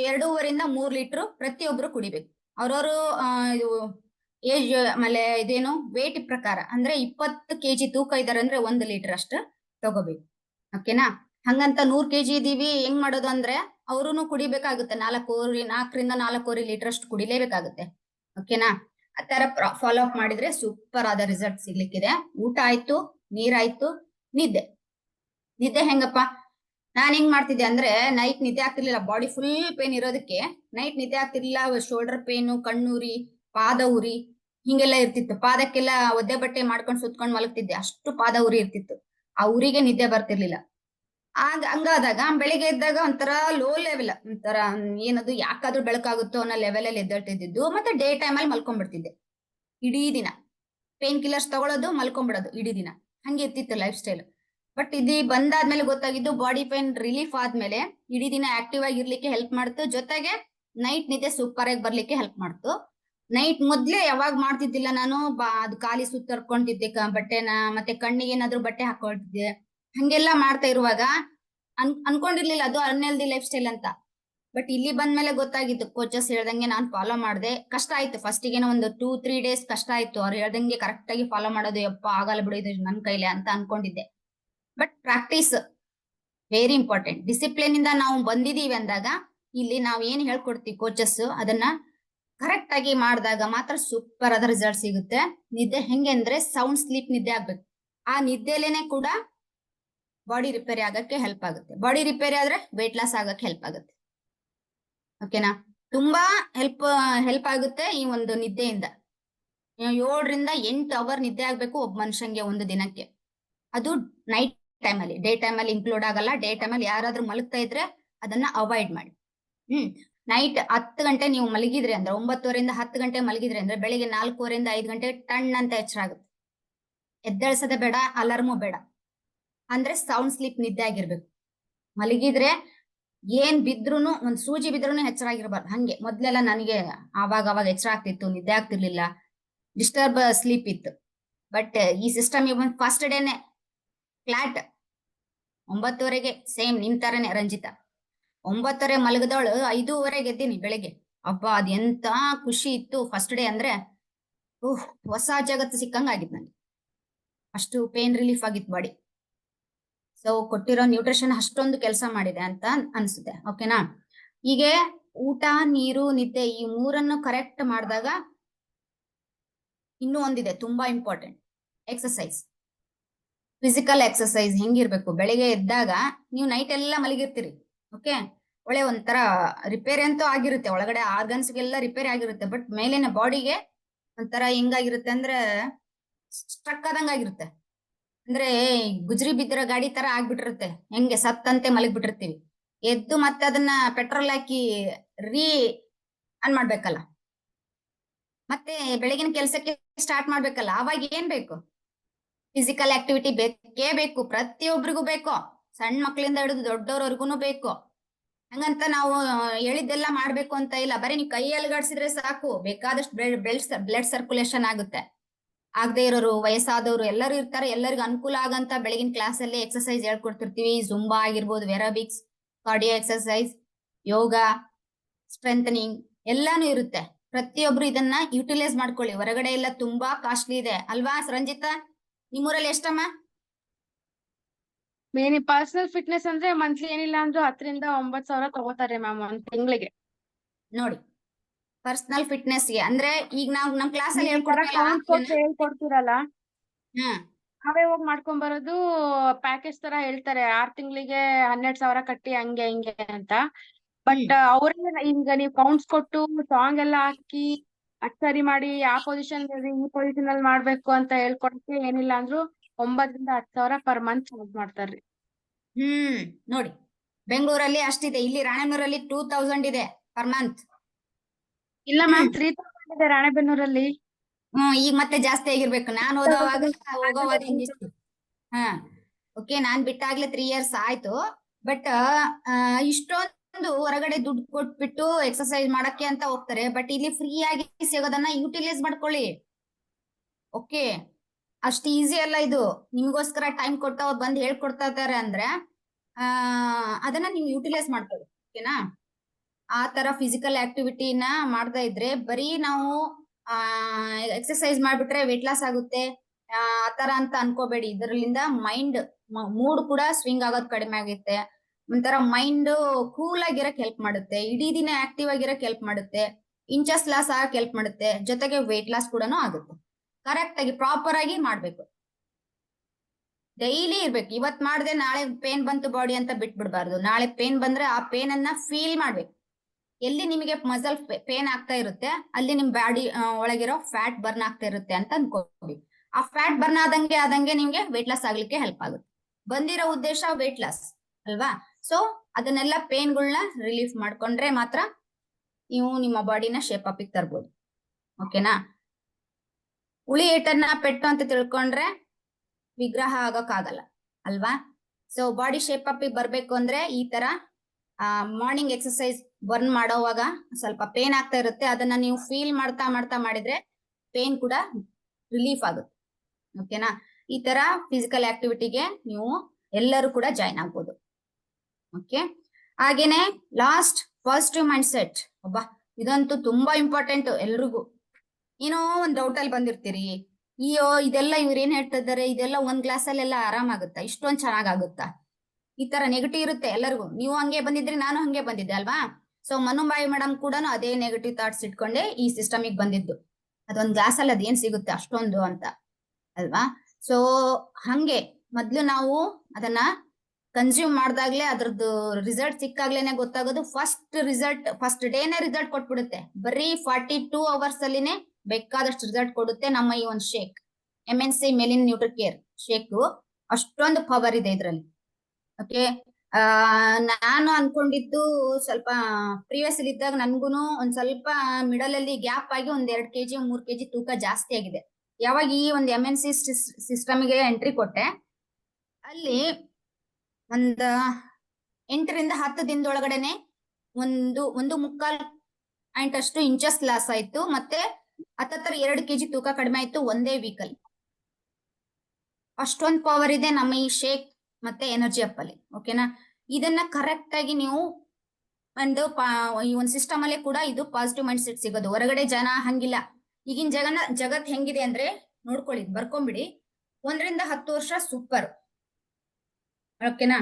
ಎರಡೂವರಿಂದ ಮೂರ್ ಲೀಟರ್ ಪ್ರತಿಯೊಬ್ರು ಕುಡಿಬೇಕು. ಅವ್ರವರು ಇದು ಏಜ್, ಆಮೇಲೆ ಇದೇನು ವೇಟ್ ಪ್ರಕಾರ ಅಂದ್ರೆ ಇಪ್ಪತ್ತು ಕೆಜಿ ತೂಕ ಇದಾರೆ ಅಂದ್ರೆ ಒಂದು ಲೀಟರ್ ಅಷ್ಟು ತಗೋಬೇಕು. ಓಕೆನಾ ಹಂಗಂತ ನೂರ್ ಕೆಜಿ ಇದೀವಿ, ಹೆಂಗ್ ಮಾಡೋದು ಅಂದ್ರೆ ಅವ್ರುನು ಕುಡಿಬೇಕಾಗುತ್ತೆ. ನಾಲ್ಕೂವರೆ ನಾಲ್ಕರಿಂದ ನಾಲ್ಕೂವರೆ ಲೀಟರ್ ಅಷ್ಟು ಕುಡಿಲೇಬೇಕಾಗುತ್ತೆ. ಓಕೆನಾ ಆ ತರ ಫಾಲೋ ಅಪ್ ಮಾಡಿದ್ರೆ ಸೂಪರ್ ಆದ ರಿಸಲ್ಟ್ ಸಿಗ್ಲಿಕ್ಕಿದೆ. ಊಟ ಆಯ್ತು ನೀರಾಯ್ತು ನಿದ್ದೆ. ನಿದ್ದೆ ಹೆಂಗಪ್ಪ? ನಾನು ಹೆಂಗ್ ಮಾಡ್ತಿದ್ದೆ ಅಂದ್ರೆ ನೈಟ್ ನಿದ್ದೆ ಆಗ್ತಿರ್ಲಿಲ್ಲ ಬಾಡಿ ಫುಲ್ ಪೇನ್ ಇರೋದಕ್ಕೆ ನೈಟ್ ನಿದ್ದೆ ಆಗ್ತಿರ್ಲಿಲ್ಲ ಶೋಲ್ಡರ್ ಪೇನು ಕಣ್ಣೂರಿ, ಪಾದ ಉರಿ, ಹಿಂಗೆಲ್ಲ ಇರ್ತಿತ್ತು. ಪಾದಕ್ಕೆಲ್ಲ ಒದ್ದೆ ಬಟ್ಟೆ ಮಾಡ್ಕೊಂಡು ಸುತ್ಕೊಂಡ್ ಮಲಗ್ತಿದ್ದೆ. ಅಷ್ಟು ಪಾದ ಉರಿ ಇರ್ತಿತ್ತು. ಆ ಉರಿಗೆ ನಿದ್ದೆ ಬರ್ತಿರ್ಲಿಲ್ಲ. ಆಗ ಹಂಗಾದಾಗ ಬೆಳಿಗ್ಗೆ ಎದ್ದಾಗ ಒಂಥರ ಲೋ ಲೆವೆಲ್ ಒಂಥರ ಏನದು ಯಾಕಾದ್ರೂ ಬೆಳಕಾಗುತ್ತೋ ಅನ್ನೋ ಲೆವೆಲ್ ಅಲ್ಲಿ ಎದ್ದೇಳ್ತಿದ್ದು ಮತ್ತೆ ಡೇ ಟೈಮ್ ಅಲ್ಲಿ ಮಲ್ಕೊಂಡ್ಬಿಡ್ತಿದ್ದೆ. ಇಡೀ ದಿನ. ಪೇನ್ ಕಿಲ್ಲರ್ಸ್ ತಗೊಳ್ಳೋದು ಮಲ್ಕೊಂಡ್ಬಿಡೋದು ಇಡೀ ದಿನ. ಹಂಗೆ ಇರ್ತಿತ್ತು ಲೈಫ್ ಸ್ಟೈಲ್ ಬಟ್ ಇದು ಬಂದಾದ್ಮೇಲೆ ಗೊತ್ತಾಗಿದ್ದು ಬಾಡಿ ಪೇನ್ ರಿಲೀಫ್ ಆದ್ಮೇಲೆ ಇಡೀ ದಿನ ಆಕ್ಟಿವ್ ಆಗಿರ್ಲಿಕ್ಕೆ ಹೆಲ್ಪ್ ಮಾಡ್ತು. ಜೊತೆಗೆ ನೈಟ್ ನಿದ್ದೆ ಸೂಪರ್ ಆಗಿ ಬರ್ಲಿಕ್ಕೆ ಹೆಲ್ಪ್ ಮಾಡ್ತು. ನೈಟ್ ಮೊದ್ಲೇ ಯಾವಾಗ ಮಾಡ್ತಿದ್ದಿಲ್ಲ ನಾನು ಅದು ಖಾಲಿ ಸುತ್ತರ್ಕೊಂಡಿದ್ದೆ ಕ- ಬಟ್ಟೆನ, ಮತ್ತೆ ಕಣ್ಣಿಗೆ ಏನಾದ್ರು ಬಟ್ಟೆ ಹಾಕೊಳ್ತಿದ್ದೆ. ಹಂಗೆಲ್ಲ ಮಾಡ್ತಾ ಇರುವಾಗ, ಅನ್, ಅನ್ಕೊಂಡಿರ್ಲಿಲ್ಲ ಅದು ಅನ್ಹೆಲ್ದಿ ಲೈಫ್ ಸ್ಟೈಲ್ ಅಂತ. ಬಟ್ ಇಲ್ಲಿ ಬಂದ್ಮೇಲೆ ಗೊತ್ತಾಗಿತ್ತು ಕೋಚಸ್ ಹೇಳ್ದಂಗೆ ನಾನು ಫಾಲೋ ಮಾಡಿದೆ. ಕಷ್ಟ ಆಯ್ತು ಫಸ್ಟಿಗೆ ಒಂದು ಟೂ ತ್ರೀ ಡೇಸ್ ಕಷ್ಟ ಆಯ್ತು. ಅವ್ರು ಹೇಳ್ದಂಗೆ ಕರೆಕ್ಟ್ ಆಗಿ ಫಾಲೋ ಮಾಡೋದು ಯಪ್ಪ, ಆಗಲ್ಲ ಬಿಡು, ಇದು ನನ್ ಕೈಲಿ ಅಂತ ಅನ್ಕೊಂಡಿದ್ದೆ. But practice very important discipline ಇಂದ ನಾವು ಬಂದಿದೀವಿ ಅಂದಾಗ, ಇಲ್ಲಿ ನಾವ್ ಏನ್ ಹೇಳ್ಕೊಡ್ತೀವಿ ಕೋಚಸ್ ಅದನ್ನ ಕರೆಕ್ಟ್ ಆಗಿ ಮಾಡಿದಾಗ ಮಾತ್ರ ಸೂಪರ್ ಆದ ರಿಸಲ್ಟ್ ಸಿಗುತ್ತೆ. ನಿದ್ದೆ ಹೆಂಗೆ ಅಂದ್ರೆ ಸೌಂಡ್ ಸ್ಲೀಪ್ ನಿದ್ದೆ ಆಗ್ಬೇಕು. ಆ ನಿದ್ದೆಲೇನೆ ಕೂಡ ಬಾಡಿ ರಿಪೇರಿ ಆಗಕ್ಕೆ ಹೆಲ್ಪ್ ಆಗುತ್ತೆ. ಬಾಡಿ ರಿಪೇರಿ ಆದ್ರೆ ವೇಟ್ ಲಾಸ್ ಆಗಕ್ಕೆ ಹೆಲ್ಪ್ ಆಗುತ್ತೆ. ಓಕೆನಾ ತುಂಬಾ ಹೆಲ್ಪ್ ಹೆಲ್ಪ್ ಆಗುತ್ತೆ ಈ ಒಂದು ನಿದ್ದೆಯಿಂದ. ಏಳರಿಂದ ಎಂಟು ಅವರ್ ನಿದ್ದೆ ಆಗ್ಬೇಕು ಒಬ್ಬ ಮನುಷ್ಯಂಗೆ ಒಂದು ದಿನಕ್ಕೆ. ಅದು ನೈಟ್ ಟೈಮ್ ಅಲ್ಲಿ. ಡೇ ಟೈಮ್ ಅಲ್ಲಿ ಇನ್ಕ್ಲೂಡ್ ಆಗಲ್ಲ. ಡೇ ಟೈಮ್ ಅಲ್ಲಿ ಯಾರಾದ್ರೂ ಮಲಗ್ತಾ ಇದ್ರೆ ಅದನ್ನ ಅವಾಯ್ಡ್ ಮಾಡಿ. ಹ್ಮ್. ನೈಟ್ ಹತ್ತು ಗಂಟೆ ನೀವು ಮಲಗಿದ್ರಿ ಅಂದ್ರೆ ಒಂಬತ್ತುವರೆಯಿಂದ ಹತ್ತು ಗಂಟೆ ಮಲಗಿದ್ರಿ ಅಂದ್ರೆ ಬೆಳಿಗ್ಗೆ ನಾಲ್ಕೂವರೆಯಿಂದ ಐದು ಗಂಟೆ ಟಣ್ ಅಂತ ಎಚ್ಚರ ಆಗುತ್ತೆ. ಎದ್ದೇಳ್ಸದೆ ಬೇಡ ಅಲಾರ್ಮು ಬೇಡ. ಅಂದ್ರೆ ಸೌಂಡ್ ಸ್ಲೀಪ್ ನಿದ್ದೆ ಆಗಿರ್ಬೇಕು. ಮಲಗಿದ್ರೆ ಏನ್ ಬಿದ್ರೂನು, ಒಂದ್ ಸೂಜಿ ಬಿದ್ರೂನು ಹೆಚ್ಚರಾಗಿರ್ಬಾರ್ದು ಹಂಗೆ ಮೊದ್ಲೆಲ್ಲ ನನಗೆ ಆವಾಗ ಅವಾಗ ಎಚ್ಚರ ಆಗ್ತಿತ್ತು, ನಿದ್ದೆ ಆಗ್ತಿರ್ಲಿಲ್ಲ ಡಿಸ್ಟರ್ಬ್ ಸ್ಲೀಪ್ ಇತ್ತು. ಬಟ್ ಈ ಸಿಸ್ಟಮ್ ಇವನ್ ಫಸ್ಟ್ ಡೇನೆ ಫ್ಲಾಟ್ ಒಂಬತ್ತುವರೆಗೆ ಸೇಮ್ ನಿಮ್ ತರನೇ ರಂಜಿತಾ. ಒಂಬತ್ತರೆ ಮಲಗದವಳು ಐದೂವರೆಗೆ ಎದ್ದೀನಿ ಬೆಳಿಗ್ಗೆ. ಅಬ್ಬ, ಅದ್ ಎಂತ ಖುಷಿ ಇತ್ತು. ಫಸ್ಟ್ ಡೇ ಅಂದ್ರೆ, ಓಹ್, ಹೊಸ ಜಗತ್ತು ಸಿಕ್ಕಂಗ ಆಗಿತ್ತು ನನಗೆ ಅಷ್ಟು ಪೇನ್ ರಿಲೀಫ್ ಆಗಿತ್ತು ಬಾಡಿ ಸೊ ಕೊಟ್ಟಿರೋ ನ್ಯೂಟ್ರಿಷನ್ ಅಷ್ಟೊಂದು ಕೆಲಸ ಮಾಡಿದೆ ಅಂತ ಅನ್ಸುತ್ತೆ. ಓಕೆನಾ ಹೀಗೆ ಊಟ, ನೀರು, ನಿದ್ದೆ ಈ ಮೂರನ್ನು ಕರೆಕ್ಟ್ ಮಾಡಿದಾಗ ಇನ್ನೂ ಒಂದಿದೆ, ತುಂಬಾ ಇಂಪಾರ್ಟೆಂಟ್ ಎಕ್ಸಸೈಸ್ ಫಿಸಿಕಲ್ ಎಕ್ಸಸೈಸ್ ಹೆಂಗಿರ್ಬೇಕು? ಬೆಳಿಗ್ಗೆ ಎದ್ದಾಗ ನೀವು ನೈಟ್ ಎಲ್ಲ ಮಲಗಿರ್ತೀರಿ. ಓಕೆ ಒಳ್ಳೆ ಒಂಥರ ರಿಪೇರಿ ಅಂತೂ ಆಗಿರುತ್ತೆ. ಒಳಗಡೆ ಆರ್ಗನ್ಸ್ ಗೆಲ್ಲ ರಿಪೇರಿ ಆಗಿರುತ್ತೆ. ಬಟ್ ಮೇಲಿನ ಬಾಡಿಗೆ ಒಂಥರ ಹೆಂಗಾಗಿರುತ್ತೆ ಅಂದ್ರೆ ಸ್ಟ್ರಕ್ ಆದಂಗ ಆಗಿರುತ್ತೆ. ಅಂದ್ರೆ ಗುಜರಿ ಬಿದ್ದಿರೋ ಗಾಡಿ ತರ ಆಗ್ಬಿಟ್ಟಿರುತ್ತೆ. ಹೆಂಗೆ ಸತ್ತಂತೆ ಮಲಗಿಬಿಟ್ಟಿರ್ತೀವಿ. ಎದ್ದು ಮತ್ತೆ ಅದನ್ನ ಪೆಟ್ರೋಲ್ ಹಾಕಿ ರೀ ಆನ್ ಮಾಡ್ಬೇಕಲ್ಲ. ಮತ್ತೆ ಬೆಳಗಿನ ಕೆಲಸಕ್ಕೆ ಸ್ಟಾರ್ಟ್ ಮಾಡ್ಬೇಕಲ್ಲ. ಅವಾಗ ಏನ್ ಬೇಕು? ಫಿಸಿಕಲ್ ಆಕ್ಟಿವಿಟಿ ಬೇಕೇ ಬೇಕು. ಪ್ರತಿಯೊಬ್ಬರಿಗೂ ಬೇಕು. ಸಣ್ಣ ಮಕ್ಕಳಿಂದ ಹಿಡಿದು ದೊಡ್ಡವ್ರವರೆಗೂ ಬೇಕು. ಹಂಗಂತ ನಾವು ಹೇಳಿದ್ದೆಲ್ಲ ಮಾಡ್ಬೇಕು ಅಂತ ಇಲ್ಲ. ಬರೀ ನೀವು ಕೈ ಅಲ್ಗಾಡ್ಸಿದ್ರೆ ಸಾಕು. ಬೇಕಾದಷ್ಟು ಬ್ಲಡ್ ಬ್ಲಡ್ ಸರ್ಕ್ಯುಲೇಷನ್ ಆಗುತ್ತೆ. ಆಗದೆ ಇರೋರು, ವಯಸ್ಸಾದವರು ಎಲ್ಲರೂ ಇರ್ತಾರೆ. ಎಲ್ಲರಿಗೂ ಅನುಕೂಲ ಆಗಂತ ಬೆಳಗಿನ ಕ್ಲಾಸ್ ಅಲ್ಲಿ ಎಕ್ಸಸೈಸ್ ಹೇಳ್ಕೊಡ್ತಿರ್ತೀವಿ. ಜುಂಬಾ ಆಗಿರ್ಬೋದು, aerobics, cardio exercise yoga, strengthening ಎಲ್ಲಾನು ಇರುತ್ತೆ. ಪ್ರತಿಯೊಬ್ರು ಇದನ್ನ ಯುಟಿಲೈಸ್ ಮಾಡ್ಕೊಳ್ಳಿ. ಹೊರಗಡೆ ಎಲ್ಲ ತುಂಬಾ ಕಾಸ್ಟ್ಲಿ ಇದೆ. ಅಲ್ವಾ ರಂಜಿತಾ? ನಿಮ್ಮೂರಲ್ಲಿ ಎಷ್ಟಮ್ಮ? ಮೇನ್ ಪರ್ಸನಲ್ ಫಿಟ್ನೆಸ್ ಅಂದ್ರೆ ಮಂತ್ಲಿ ಏನಿಲ್ಲ ಅಂದ್ರೂ ಹತ್ತರಿಂದ ಒಂಬತ್ ಸಾವಿರ ತಗೋತಾರೆ ಮ್ಯಾಮ್ ಒಂದ್ ತಿಂಗಳಿಗೆ. ನೋಡಿ ಪರ್ಸನಲ್ ಫಿಟ್ನೆಸ್ಗೆ ಅಂದ್ರೆ ಈಗ ನಾವು ನಮ್ ಕ್ಲಾಸ್ ಅಲ್ಲಿ ಹೇಳ್ಕೊಡ್ತೀರಲ್ಲ? ನಾವೇ ಹೋಗಿ ಮಾಡ್ಕೊಂಡ್ ಬರೋದು ಪ್ಯಾಕೇಜ್ ತರ ಹೇಳ್ತಾರೆ. ಆರ್ ತಿಂಗಳಿಗೆ ಹನ್ನೆರಡ್ ಸಾವಿರ ಕಟ್ಟಿ ಹಂಗೆ ಹಿಂಗೆ ಅಂತ. ಬಟ್ ಅವ್ರೇ ಈಗ ನೀವು ಕೌಂಟ್ಸ್ ಕೊಟ್ಟು ಸಾಂಗ್ ಎಲ್ಲ ಹಾಕಿ ಅಚ್ಚರಿ ಮಾಡಿ ಆ ಪೊಸಿಷನ್ ಈ ಪೊಸಿಷನ್ ಅಲ್ಲಿ ಮಾಡ್ಬೇಕು ಅಂತ ಹೇಳ್ಕೊಡಕ್ಕೆ ಏನಿಲ್ಲ ಅಂದ್ರೂ ಒಂಬತ್ತರಿಂದ ಹತ್ತು ಸಾವಿರ ಪರ್ ಮಂತ್ ಚಾರ್ಜ್ ಮಾಡ್ತಾರ್ರಿ. ಹ್ಮ್ ನೋಡಿ. ಬೆಂಗಳೂರಲ್ಲಿ ಅಷ್ಟಿದೆ. ಇಲ್ಲಿ ರಾಣೆಬೆನ್ನೂರಲ್ಲಿ ಟೂ ತೌಸಂಡ್ ಇದೆ ಪರ್ ಮಂತ್ ಇಲ್ಲ ಮ್ಯಾಮ್. ತ್ರೀ ತೌಸಂಡ್ ಇದೆ ರಾಣೆಬೆನ್ನೂರಲ್ಲಿ. ಹ್ಮ್ ಈಗ ಮತ್ತೆ ಜಾಸ್ತಿ ಆಗಿರ್ಬೇಕು. ನಾನು ಓದೋವಾಗ ಹೋಗೋವಾಗ ಹಿಂಗಿತ್ತು ಹಾ ಓಕೆ ನಾನ್ ಬಿಟ್ಟಾಗ್ಲೇ ತ್ರೀ ಇಯರ್ಸ್ ಆಯ್ತು. ಬಟ್ ಇಷ್ಟೊಂದು ಹೊರಗಡೆ ದುಡ್ಡು ಕೊಟ್ಬಿಟ್ಟು ಎಕ್ಸರ್ಸೈಸ್ ಮಾಡಕ್ಕೆ ಅಂತ ಹೋಗ್ತಾರೆ. ಬಟ್ ಇಲ್ಲಿ ಫ್ರೀ ಆಗಿ ಸಿಗೋದನ್ನ ಯುಟಿಲೈಸ್ ಮಾಡ್ಕೊಳ್ಳಿ. ಓಕೆ ಅಷ್ಟು ಈಸಿ ಅಲ್ಲ ಇದು. ನಿಮಗೋಸ್ಕರ ಟೈಮ್ ಕೊಟ್ಟು ಅವ್ರು ಬಂದು ಹೇಳ್ಕೊಡ್ತಾ ಇದಾರೆ ಅಂದ್ರೆ, ಆ, ಅದನ್ನ ನೀವು ಯುಟಿಲೈಸ್ ಮಾಡ್ಕೊಳ್ಳಿ ಓಕೆನಾ ಆ ತರ ಫಿಸಿಕಲ್ ಆಕ್ಟಿವಿಟಿನ ಮಾಡ್ತಾ ಇದ್ರೆ ಬರೀ ನಾವು, ಆ ಎಕ್ಸರ್ಸೈಸ್ ಮಾಡ್ಬಿಟ್ರೆ ವೆಯ್ಟ್ ಲಾಸ್ ಆಗುತ್ತೆ. ಆ ತರ ಅಂತ ಅನ್ಕೋಬೇಡಿ. ಇದರಲ್ಲಿಂದ ಮೈಂಡ್ ಮೂಡ್ ಕೂಡ ಸ್ವಿಂಗ್ ಆಗೋದ್ ಕಡಿಮೆ ಆಗುತ್ತೆ. ಒಂಥರ ಮೈಂಡ್ ಕೂಲ್ ಆಗಿರಕ್ ಹೆಲ್ಪ್ ಮಾಡುತ್ತೆ. ಇಡೀ ದಿನ ಆಕ್ಟಿವ್ ಆಗಿರಕ್ ಹೆಲ್ಪ್ ಮಾಡುತ್ತೆ. ಇಂಚಸ್ ಲಾಸ್ ಆಗಕ್ ಹೆಲ್ಪ್ ಮಾಡುತ್ತೆ. ಜೊತೆಗೆ ವೆಯ್ಟ್ ಲಾಸ್ ಕೂಡ ಆಗುತ್ತೆ. ಕರೆಕ್ಟ್ ಆಗಿ ಪ್ರಾಪರ್ ಆಗಿ ಮಾಡ್ಬೇಕು. ಡೈಲಿ ಇರ್ಬೇಕು. ಇವತ್ ಮಾಡ್ದೆ, ನಾಳೆ ಪೇನ್ ಬಂತು ಬಾಡಿ ಅಂತ ಬಿಟ್ಬಿಡ್ಬಾರ್ದು. ನಾಳೆ ಪೇನ್ ಬಂದ್ರೆ ಆ ಪೇನ್ ಅನ್ನ ಫೀಲ್ ಮಾಡ್ಬೇಕು. ಎಲ್ಲಿ ನಿಮಗೆ ಮಸಲ್ ಪೇನ್ ಆಗ್ತಾ ಇರುತ್ತೆ, ಅಲ್ಲಿ ನಿಮ್ ಬಾಡಿ ಒಳಗಿರೋ ಫ್ಯಾಟ್ ಬರ್ನ್ ಆಗ್ತಾ ಇರುತ್ತೆ ಅಂತ ಅನ್ಕೋಬೇಕು ಆ ಫ್ಯಾಟ್ ಬರ್ನ್ ಆದಂಗೆ ಆದಂಗೆ ನಿಮ್ಗೆ ವೇಟ್ ಲಾಸ್ ಆಗ್ಲಿಕ್ಕೆ ಹೆಲ್ಪ್ ಆಗುತ್ತೆ. ಬಂದಿರೋ ಉದ್ದೇಶ ವೇಟ್ ಲಾಸ್ ಅಲ್ವಾ? ಸೊ ಅದನ್ನೆಲ್ಲ ಪೇನ್ಗಳನ್ನ ರಿಲೀಫ್ ಮಾಡ್ಕೊಂಡ್ರೆ ಮಾತ್ರ ನೀವು ನಿಮ್ಮ ಬಾಡಿನ ಶೇಪ್ ಅಪ್ ತರ್ಬೋದು. ಓಕೆನಾ ಉಳಿ ಏಟನ್ನ ಪೆಟ್ಟು ಅಂತ ತಿಳ್ಕೊಂಡ್ರೆ ವಿಗ್ರಹ ಆಗೋಕ್ಕಾಗಲ್ಲ, ಅಲ್ವಾ? ಸೊ ಬಾಡಿ ಶೇಪ್ ಅಪ್ ಬರ್ಬೇಕು ಅಂದ್ರೆ ಈ ತರ ಮಾರ್ನಿಂಗ್ ಎಕ್ಸಸೈಸ್ ಬರ್ನ್ ಮಾಡೋವಾಗ ಸ್ವಲ್ಪ ಪೇನ್ ಆಗ್ತಾ ಇರುತ್ತೆ. ಅದನ್ನ ನೀವು ಫೀಲ್ ಮಾಡ್ತಾ ಮಾಡ್ತಾ ಮಾಡಿದ್ರೆ ಪೇನ್ ಕೂಡ ರಿಲೀಫ್ ಆಗುತ್ತೆ. ಓಕೆನಾ ಈ ತರ ಫಿಸಿಕಲ್ ಆಕ್ಟಿವಿಟಿಗೆ ನೀವು ಎಲ್ಲರೂ ಕೂಡ ಜಾಯ್ನ್ ಆಗ್ಬೋದು. ಓಕೆ ಹಾಗೇನೆ ಲಾಸ್ಟ್ ಪಾಸಿಟಿವ್ ಮೈಂಡ್ ಸೆಟ್ ಒಬ್ಬ, ಇದಂತೂ ತುಂಬಾ ಇಂಪಾರ್ಟೆಂಟ್ ಎಲ್ರಿಗೂ. ಏನೋ ಒಂದ್ ಡೌಟ್ ಅಲ್ಲಿ ಬಂದಿರ್ತೀರಿ. ಅಯ್ಯೋ, ಇದೆಲ್ಲ ಇವ್ರು ಏನ್ ಹೇಳ್ತಾ ಇದಾರೆ ಇದೆಲ್ಲ ಒಂದ್ ಗ್ಲಾಸ್ ಅಲ್ಲೆಲ್ಲ ಆರಾಮಾಗುತ್ತಾ ಇಷ್ಟೊಂದ್ ಚೆನ್ನಾಗಾಗುತ್ತಾ ಈ ತರ ನೆಗೆಟಿವ್ ಇರುತ್ತೆ ಎಲ್ಲರಿಗೂ. ನೀವು ಹಂಗೆ ಬಂದಿದ್ರಿ, ನಾನು ಹಂಗೆ ಬಂದಿದ್ದೆ, ಅಲ್ವಾ? ಸೊ ಮನುಬಾಯಿ ಮೇಡಮ್ ಕೂಡ ಅದೇ ನೆಗೆಟಿವ್ ಥಾಟ್ಸ್ ಇಟ್ಕೊಂಡೆ ಈ ಸಿಸ್ಟಮಿಗೆ ಬಂದಿದ್ದು. ಅದೊಂದ್ ಗ್ಲಾಸ್ ಅಲ್ಲಿ ಅದೇನ್ ಸಿಗುತ್ತೆ ಅಷ್ಟೊಂದು ಅಂತ, ಅಲ್ವಾ? ಸೊ ಹಂಗೆ ಮೊದ್ಲು ನಾವು ಅದನ್ನ ಕನ್ಸ್ಯೂಮ್ ಮಾಡ್ದಾಗ್ಲೆ ಅದ್ರದ್ದು ರಿಸಲ್ಟ್ ಸಿಕ್ಕಾಗ್ಲೇನೆ ಗೊತ್ತಾಗೋದು. ಫಸ್ಟ್ ರಿಸಲ್ಟ್ ಫಸ್ಟ್ ಡೇನೆ ರಿಸಲ್ಟ್ ಕೊಟ್ಬಿಡುತ್ತೆ. ಬರೀ ಫಾರ್ಟಿ ಟೂ ಅವರ್ಸ್ ಅಲ್ಲಿನೇ ಬೇಕಾದಷ್ಟು ರಿಸಲ್ಟ್ ಕೊಡುತ್ತೆ ನಮ್ಮ ಈ ಒಂದು ಶೇಕ್ ಎಂ ಎನ್ ಸಿ ಮೆಲಿನ್ ನ್ಯೂಟ್ರಿ ಕೇರ್ ಶೇಕ್ ಅಷ್ಟೊಂದು ಪವರ್ ಇದೆ ಇದ್ರಲ್ಲಿ. ಓಕೆ ನಾನು ಅನ್ಕೊಂಡಿದ್ದು ಸ್ವಲ್ಪ ಪ್ರಿವಿಯಸ್ ಇದ್ದಾಗ ನನ್ಗೂ ಒಂದ್ ಸ್ವಲ್ಪ ಮಿಡಲ್ ಅಲ್ಲಿ ಗ್ಯಾಪ್ ಆಗಿ ಒಂದ್ ಎರಡ್ ಕೆಜಿ ಮೂರ್ ಕೆಜಿ ತೂಕ ಜಾಸ್ತಿ ಆಗಿದೆ. ಯಾವಾಗ ಈ ಒಂದು ಎಂ ಎನ್ ಸಿ ಸಿಸ್ಟಮ್ಗೆ ಎಂಟ್ರಿ ಕೊಟ್ಟೆ, ಅಲ್ಲಿ ಒಂದ್ ಎಂಟರಿಂದ ಹತ್ತು ದಿನದೊಳಗಡೆನೆ ಒಂದು ಒಂದು ಮುಕ್ಕಾಲ್ ಪಾಯಿಂಟ್ ಅಷ್ಟು ಇಂಚಸ್ ಲಾಸ್ ಆಯ್ತು. ಮತ್ತೆ ಹತ್ತತ್ರ ಎರಡು ಕೆಜಿ ತೂಕ ಕಡಿಮೆ ಆಯ್ತು, ಒಂದೇ ವೀಕಲ್ ಅಷ್ಟೊಂದ್ ಪವರ್ ಇದೆ ನಮ್ಮ ಈ ಶೇಕ್ ಮತ್ತೆ ಎನರ್ಜಿ ಅಪ್ ಅಲ್ಲಿ ಓಕೆನಾ ಇದನ್ನ ಕರೆಕ್ಟ್ ಆಗಿ ನೀವು ಒಂದು ಈ ಒಂದು ಸಿಸ್ಟಮ್ ಅಲ್ಲೇ ಕೂಡ ಇದು ಪಾಸಿಟಿವ್ ಮೈಂಡ್ ಸೆಟ್ ಸಿಗೋದು. ಹೊರಗಡೆ ಜನ ಹಂಗಿಲ್ಲ. ಈಗಿನ ಜಗನ, ಜಗತ್ ಹೆಂಗಿದೆ ಅಂದ್ರೆ ನೋಡ್ಕೊಳ್ಳಿ, ಬರ್ಕೊಂಬಿಡಿ. ಒಂದರಿಂದ ಹತ್ತು ವರ್ಷ ಸೂಪರ್ ಓಕೆನಾ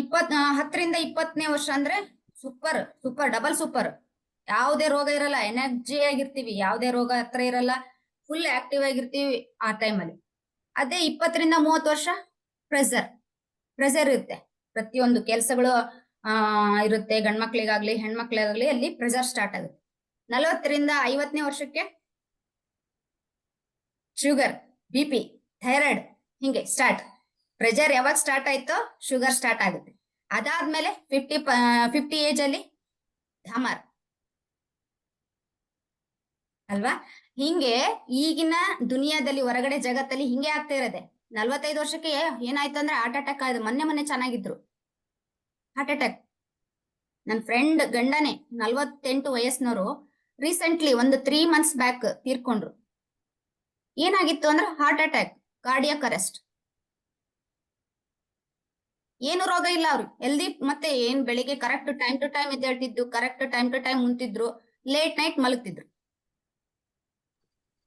ಇಪ್ಪತ್, ಹತ್ತರಿಂದ ಇಪ್ಪತ್ತನೇ ವರ್ಷ ಅಂದ್ರೆ ಸೂಪರ್ ಸೂಪರ್ ಡಬಲ್ ಸೂಪರ್ ಯಾವುದೇ ರೋಗ ಇರಲ್ಲ ಎನರ್ಜಿ ಆಗಿರ್ತೀವಿ, ಯಾವುದೇ ರೋಗ ಹತ್ರ ಇರಲ್ಲ ಫುಲ್ ಆಕ್ಟಿವ್ ಆಗಿರ್ತೀವಿ ಆ ಟೈಮಲ್ಲಿ ಅದೇ ಇಪ್ಪತ್ತರಿಂದ ಮೂವತ್ತು ವರ್ಷ ಪ್ರೆಸರ್ ಪ್ರೆಸರ್ ಇರುತ್ತೆ. ಪ್ರತಿಯೊಂದು ಕೆಲಸಗಳು, ಆ, ಇರುತ್ತೆ, ಗಂಡ್ಮಕ್ಳಿಗಾಗ್ಲಿ, ಹೆಣ್ಮಕ್ಳಿಗಾಗ್ಲಿ, ಅಲ್ಲಿ ಪ್ರೆಸರ್ ಸ್ಟಾರ್ಟ್ ಆಗುತ್ತೆ. ನಲವತ್ತರಿಂದ ಐವತ್ತನೇ ವರ್ಷಕ್ಕೆ ಶುಗರ್ ಬಿ ಪಿ ಥೈರಾಯ್ಡ್ ಹಿಂಗೆ ಸ್ಟಾರ್ಟ್ ಪ್ರೆಷರ್ ಯಾವಾಗ ಸ್ಟಾರ್ಟ್ ಆಯ್ತೋ ಶುಗರ್ ಸ್ಟಾರ್ಟ್ ಆಗುತ್ತೆ. ಅದಾದ್ಮೇಲೆ ಫಿಫ್ಟಿ ಫಿಫ್ಟಿ ಏಜ್ ಅಲ್ಲಿ, ಧಮಾರ್. ಅಲ್ವಾ? ಹಿಂಗೆ ಈಗಿನ ದುನಿಯಾದಲ್ಲಿ ಹೊರಗಡೆ ಜಗತ್ತಲ್ಲಿ ಹಿಂಗೆ ಆಗ್ತಾ ಇರೋದೆ. ನಲ್ವತ್ತೈದು ವರ್ಷಕ್ಕೆ ಏನಾಯ್ತು ಅಂದ್ರೆ ಹಾರ್ಟ್ ಅಟ್ಯಾಕ್ ಆಯ್ತು. ಮೊನ್ನೆ ಮೊನ್ನೆ ಚೆನ್ನಾಗಿದ್ರು. ಹಾರ್ಟ್ ಅಟ್ಯಾಕ್ ನನ್ನ ಫ್ರೆಂಡ್ ಗಂಡನೇ, ನಲ್ವತ್ತೆಂಟು ವಯಸ್ಸಿನವರು ರೀಸೆಂಟ್ಲಿ ಒಂದು ತ್ರೀ ಮಂತ್ಸ್ ಬ್ಯಾಕ್ ತೀರ್ಕೊಂಡ್ರು. ಏನಾಗಿತ್ತು ಅಂದ್ರೆ ಹಾರ್ಟ್ ಅಟ್ಯಾಕ್ ಕಾರ್ಡಿಯಕ್ ಅರೆಸ್ಟ್ ಏನು ರೋಗ ಇಲ್ಲ ಅವ್ರು ಎಲ್ದಿ ಮತ್ತೆ ಏನ್, ಬೆಳಿಗ್ಗೆ ಕರೆಕ್ಟ್ ಟೈಮ್ ಟು ಟೈಮ್ ಎದ್ದೇಳ್ತಿದ್ದು ಕರೆಕ್ಟ್ ಟೈಮ್ ಟು ಟೈಮ್ ಮುಂತಿದ್ರು ಲೇಟ್ ನೈಟ್ ಮಲಗ್ತಿದ್ರು.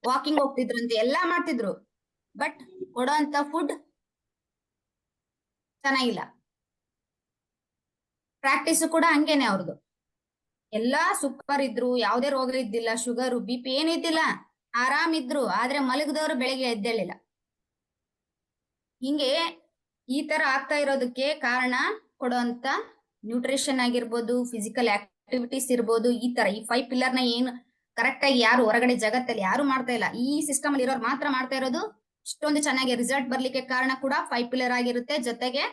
ವಾಕಿಂಗ್ ಹೋಗ್ತಿದ್ರಂತೆ, ಎಲ್ಲಾ ಮಾಡ್ತಿದ್ರು. ಬಟ್ ಕೊಡೋಂತ ಫುಡ್ ಚೆನ್ನಾಗಿಲ್ಲ. ಪ್ರಾಕ್ಟೀಸ್ ಕೂಡ ಹಂಗೇನೆ ಅವ್ರದ್ದು ಎಲ್ಲಾ ಸೂಪರ್ ಇದ್ರು, ಯಾವ್ದೇ ರೋಗ ಇದ್ದಿಲ್ಲ ಶುಗರ್ ಬಿ ಪಿ ಏನು ಇದ್ದಿಲ್ಲ, ಆರಾಮ್ ಇದ್ರು, ಆದ್ರೆ ಮಲಗದವ್ರು ಬೆಳಿಗ್ಗೆ ಎದ್ದೇಳಿಲ್ಲ. ಹಿಂಗೆ ಈ ತರ ಆಗ್ತಾ ಇರೋದಕ್ಕೆ ಕಾರಣ ಕೊಡುವಂತ ನ್ಯೂಟ್ರಿಷನ್ ಆಗಿರ್ಬೋದು ಫಿಸಿಕಲ್ ಆಕ್ಟಿವಿಟೀಸ್ ಇರ್ಬೋದು, ಈ ತರ ಈ ಫೈವ್ ಪಿಲ್ಲರ್ನ ಏನು ಕರೆಕ್ಟ್ ಆಗಿ ಯಾರು ಹೊರಗಡೆ ಜಗತ್ತಲ್ಲಿ ಯಾರು ಮಾಡ್ತಾ ಇಲ್ಲ, ಈ ಸಿಸ್ಟಮ್ ಅಲ್ಲಿ ಇರೋರು ಮಾತ್ರ ಮಾಡ್ತಾ ಇರೋದು ಇಷ್ಟೊಂದು ಚೆನ್ನಾಗಿ ರಿಸಲ್ಟ್ ಬರ್ಲಿಕ್ಕೆ ಕಾರಣ ಕೂಡ ಫೈವ್ ಪಿಲ್ಲರ್ ಆಗಿರುತ್ತೆ. ಜೊತೆಗೆ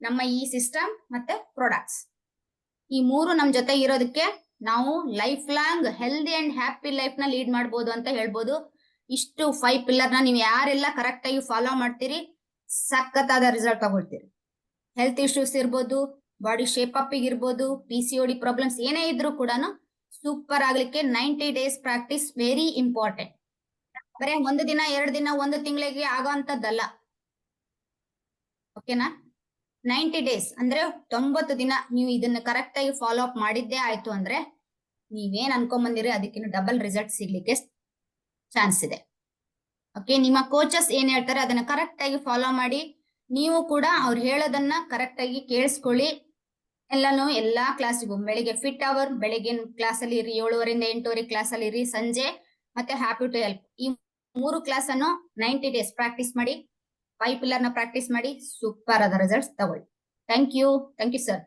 ನಮ್ಮ ಈ ಸಿಸ್ಟಮ್ ಮತ್ತೆ ಪ್ರಾಡಕ್ಟ್ಸ್ ಈ ಮೂರು ನಮ್ ಜೊತೆ ಇರೋದಕ್ಕೆ ನಾವು life long healthy and happy ಲೈಫ್ನ lead ಮಾಡ್ಬೋದು ಅಂತ ಹೇಳ್ಬೋದು. ಇಷ್ಟು ಫೈವ್ ಪಿಲ್ಲರ್ನ ನೀವು ಯಾರೆಲ್ಲ ಕರೆಕ್ಟ್ ಆಗಿ ಫಾಲೋ ಮಾಡ್ತೀರಿ, ಸಖತ್ತಾದ ರಿಸಲ್ಟ್ ತಗೊಳ್ತೀರಿ. ಹೆಲ್ತ್ ಇಶ್ಯೂಸ್ ಇರ್ಬೋದು ಬಾಡಿ ಶೇಪ್ ಅಪ್ ಇರ್ಬೋದು ಪಿ ಸಿ ಡಿ ಪ್ರಾಬ್ಲಮ್ಸ್ ಏನೇ ಇದ್ರೂ ಕೂಡ ಸೂಪರ್ ಆಗ್ಲಿಕ್ಕೆ ninety days practice very important ಬರೇ ಒಂದು ದಿನ, ಎರಡು ದಿನ, ಒಂದು ತಿಂಗಳಿಗೆ ಆಗೋ ಅಂತದ್ದಲ್ಲ ಓಕೆನಾ ನೈಂಟಿ ಡೇಸ್ ಅಂದ್ರೆ ತೊಂಬತ್ತು ದಿನ ನೀವು ಇದನ್ನ ಕರೆಕ್ಟ್ ಆಗಿ ಫಾಲೋ ಅಪ್ ಮಾಡಿದ್ದೇ ಆಯ್ತು ಅಂದ್ರೆ ನೀವೇನ್ ಅನ್ಕೊಂಬಂದಿರಿ ಅದಕ್ಕಿಂತ ಡಬಲ್ ರಿಸಲ್ಟ್ ಸಿಗ್ಲಿಕ್ಕೆ ಚಾನ್ಸ್ ಇದೆ. ಓಕೆ ನಿಮ್ಮ ಕೋಚಸ್ ಏನ್ ಹೇಳ್ತಾರೆ, ಅದನ್ನ ಕರೆಕ್ಟ್ ಆಗಿ ಫಾಲೋ ಮಾಡಿ, ನೀವು ಕೂಡ ಅವ್ರು ಹೇಳೋದನ್ನ ಕರೆಕ್ಟ್ ಆಗಿ ಕೇಳಿಸ್ಕೊಳ್ಳಿ. ಎಲ್ಲಾನು ಎಲ್ಲಾ ಕ್ಲಾಸಿಗೂ ಬೆಳಿಗ್ಗೆ ಫಿಟ್ ಅವರ್ ಬೆಳಗಿನ ಕ್ಲಾಸ್ ಅಲ್ಲಿ ಇರಿ ಏಳುವರಿಂದ ಎಂಟುವರೆ ಕ್ಲಾಸ್ ಅಲ್ಲಿ ಇರಿ ಸಂಜೆ ಮತ್ತೆ ಹ್ಯಾಪಿ ಟು ಹೆಲ್ಪ್ ಈ ಮೂರು ಕ್ಲಾಸ್ ಅನ್ನು ನೈಂಟಿ ಡೇಸ್ ಪ್ರಾಕ್ಟೀಸ್ ಮಾಡಿ ಫೈವ್ ಪಿಲ್ಲರ್ನ ಪ್ರಾಕ್ಟೀಸ್ ಮಾಡಿ ಸೂಪರ್ ಆದ ರಿಸಲ್ಟ್ಸ್ ತಗೊಳ್ಳಿ. Thank you thank you sir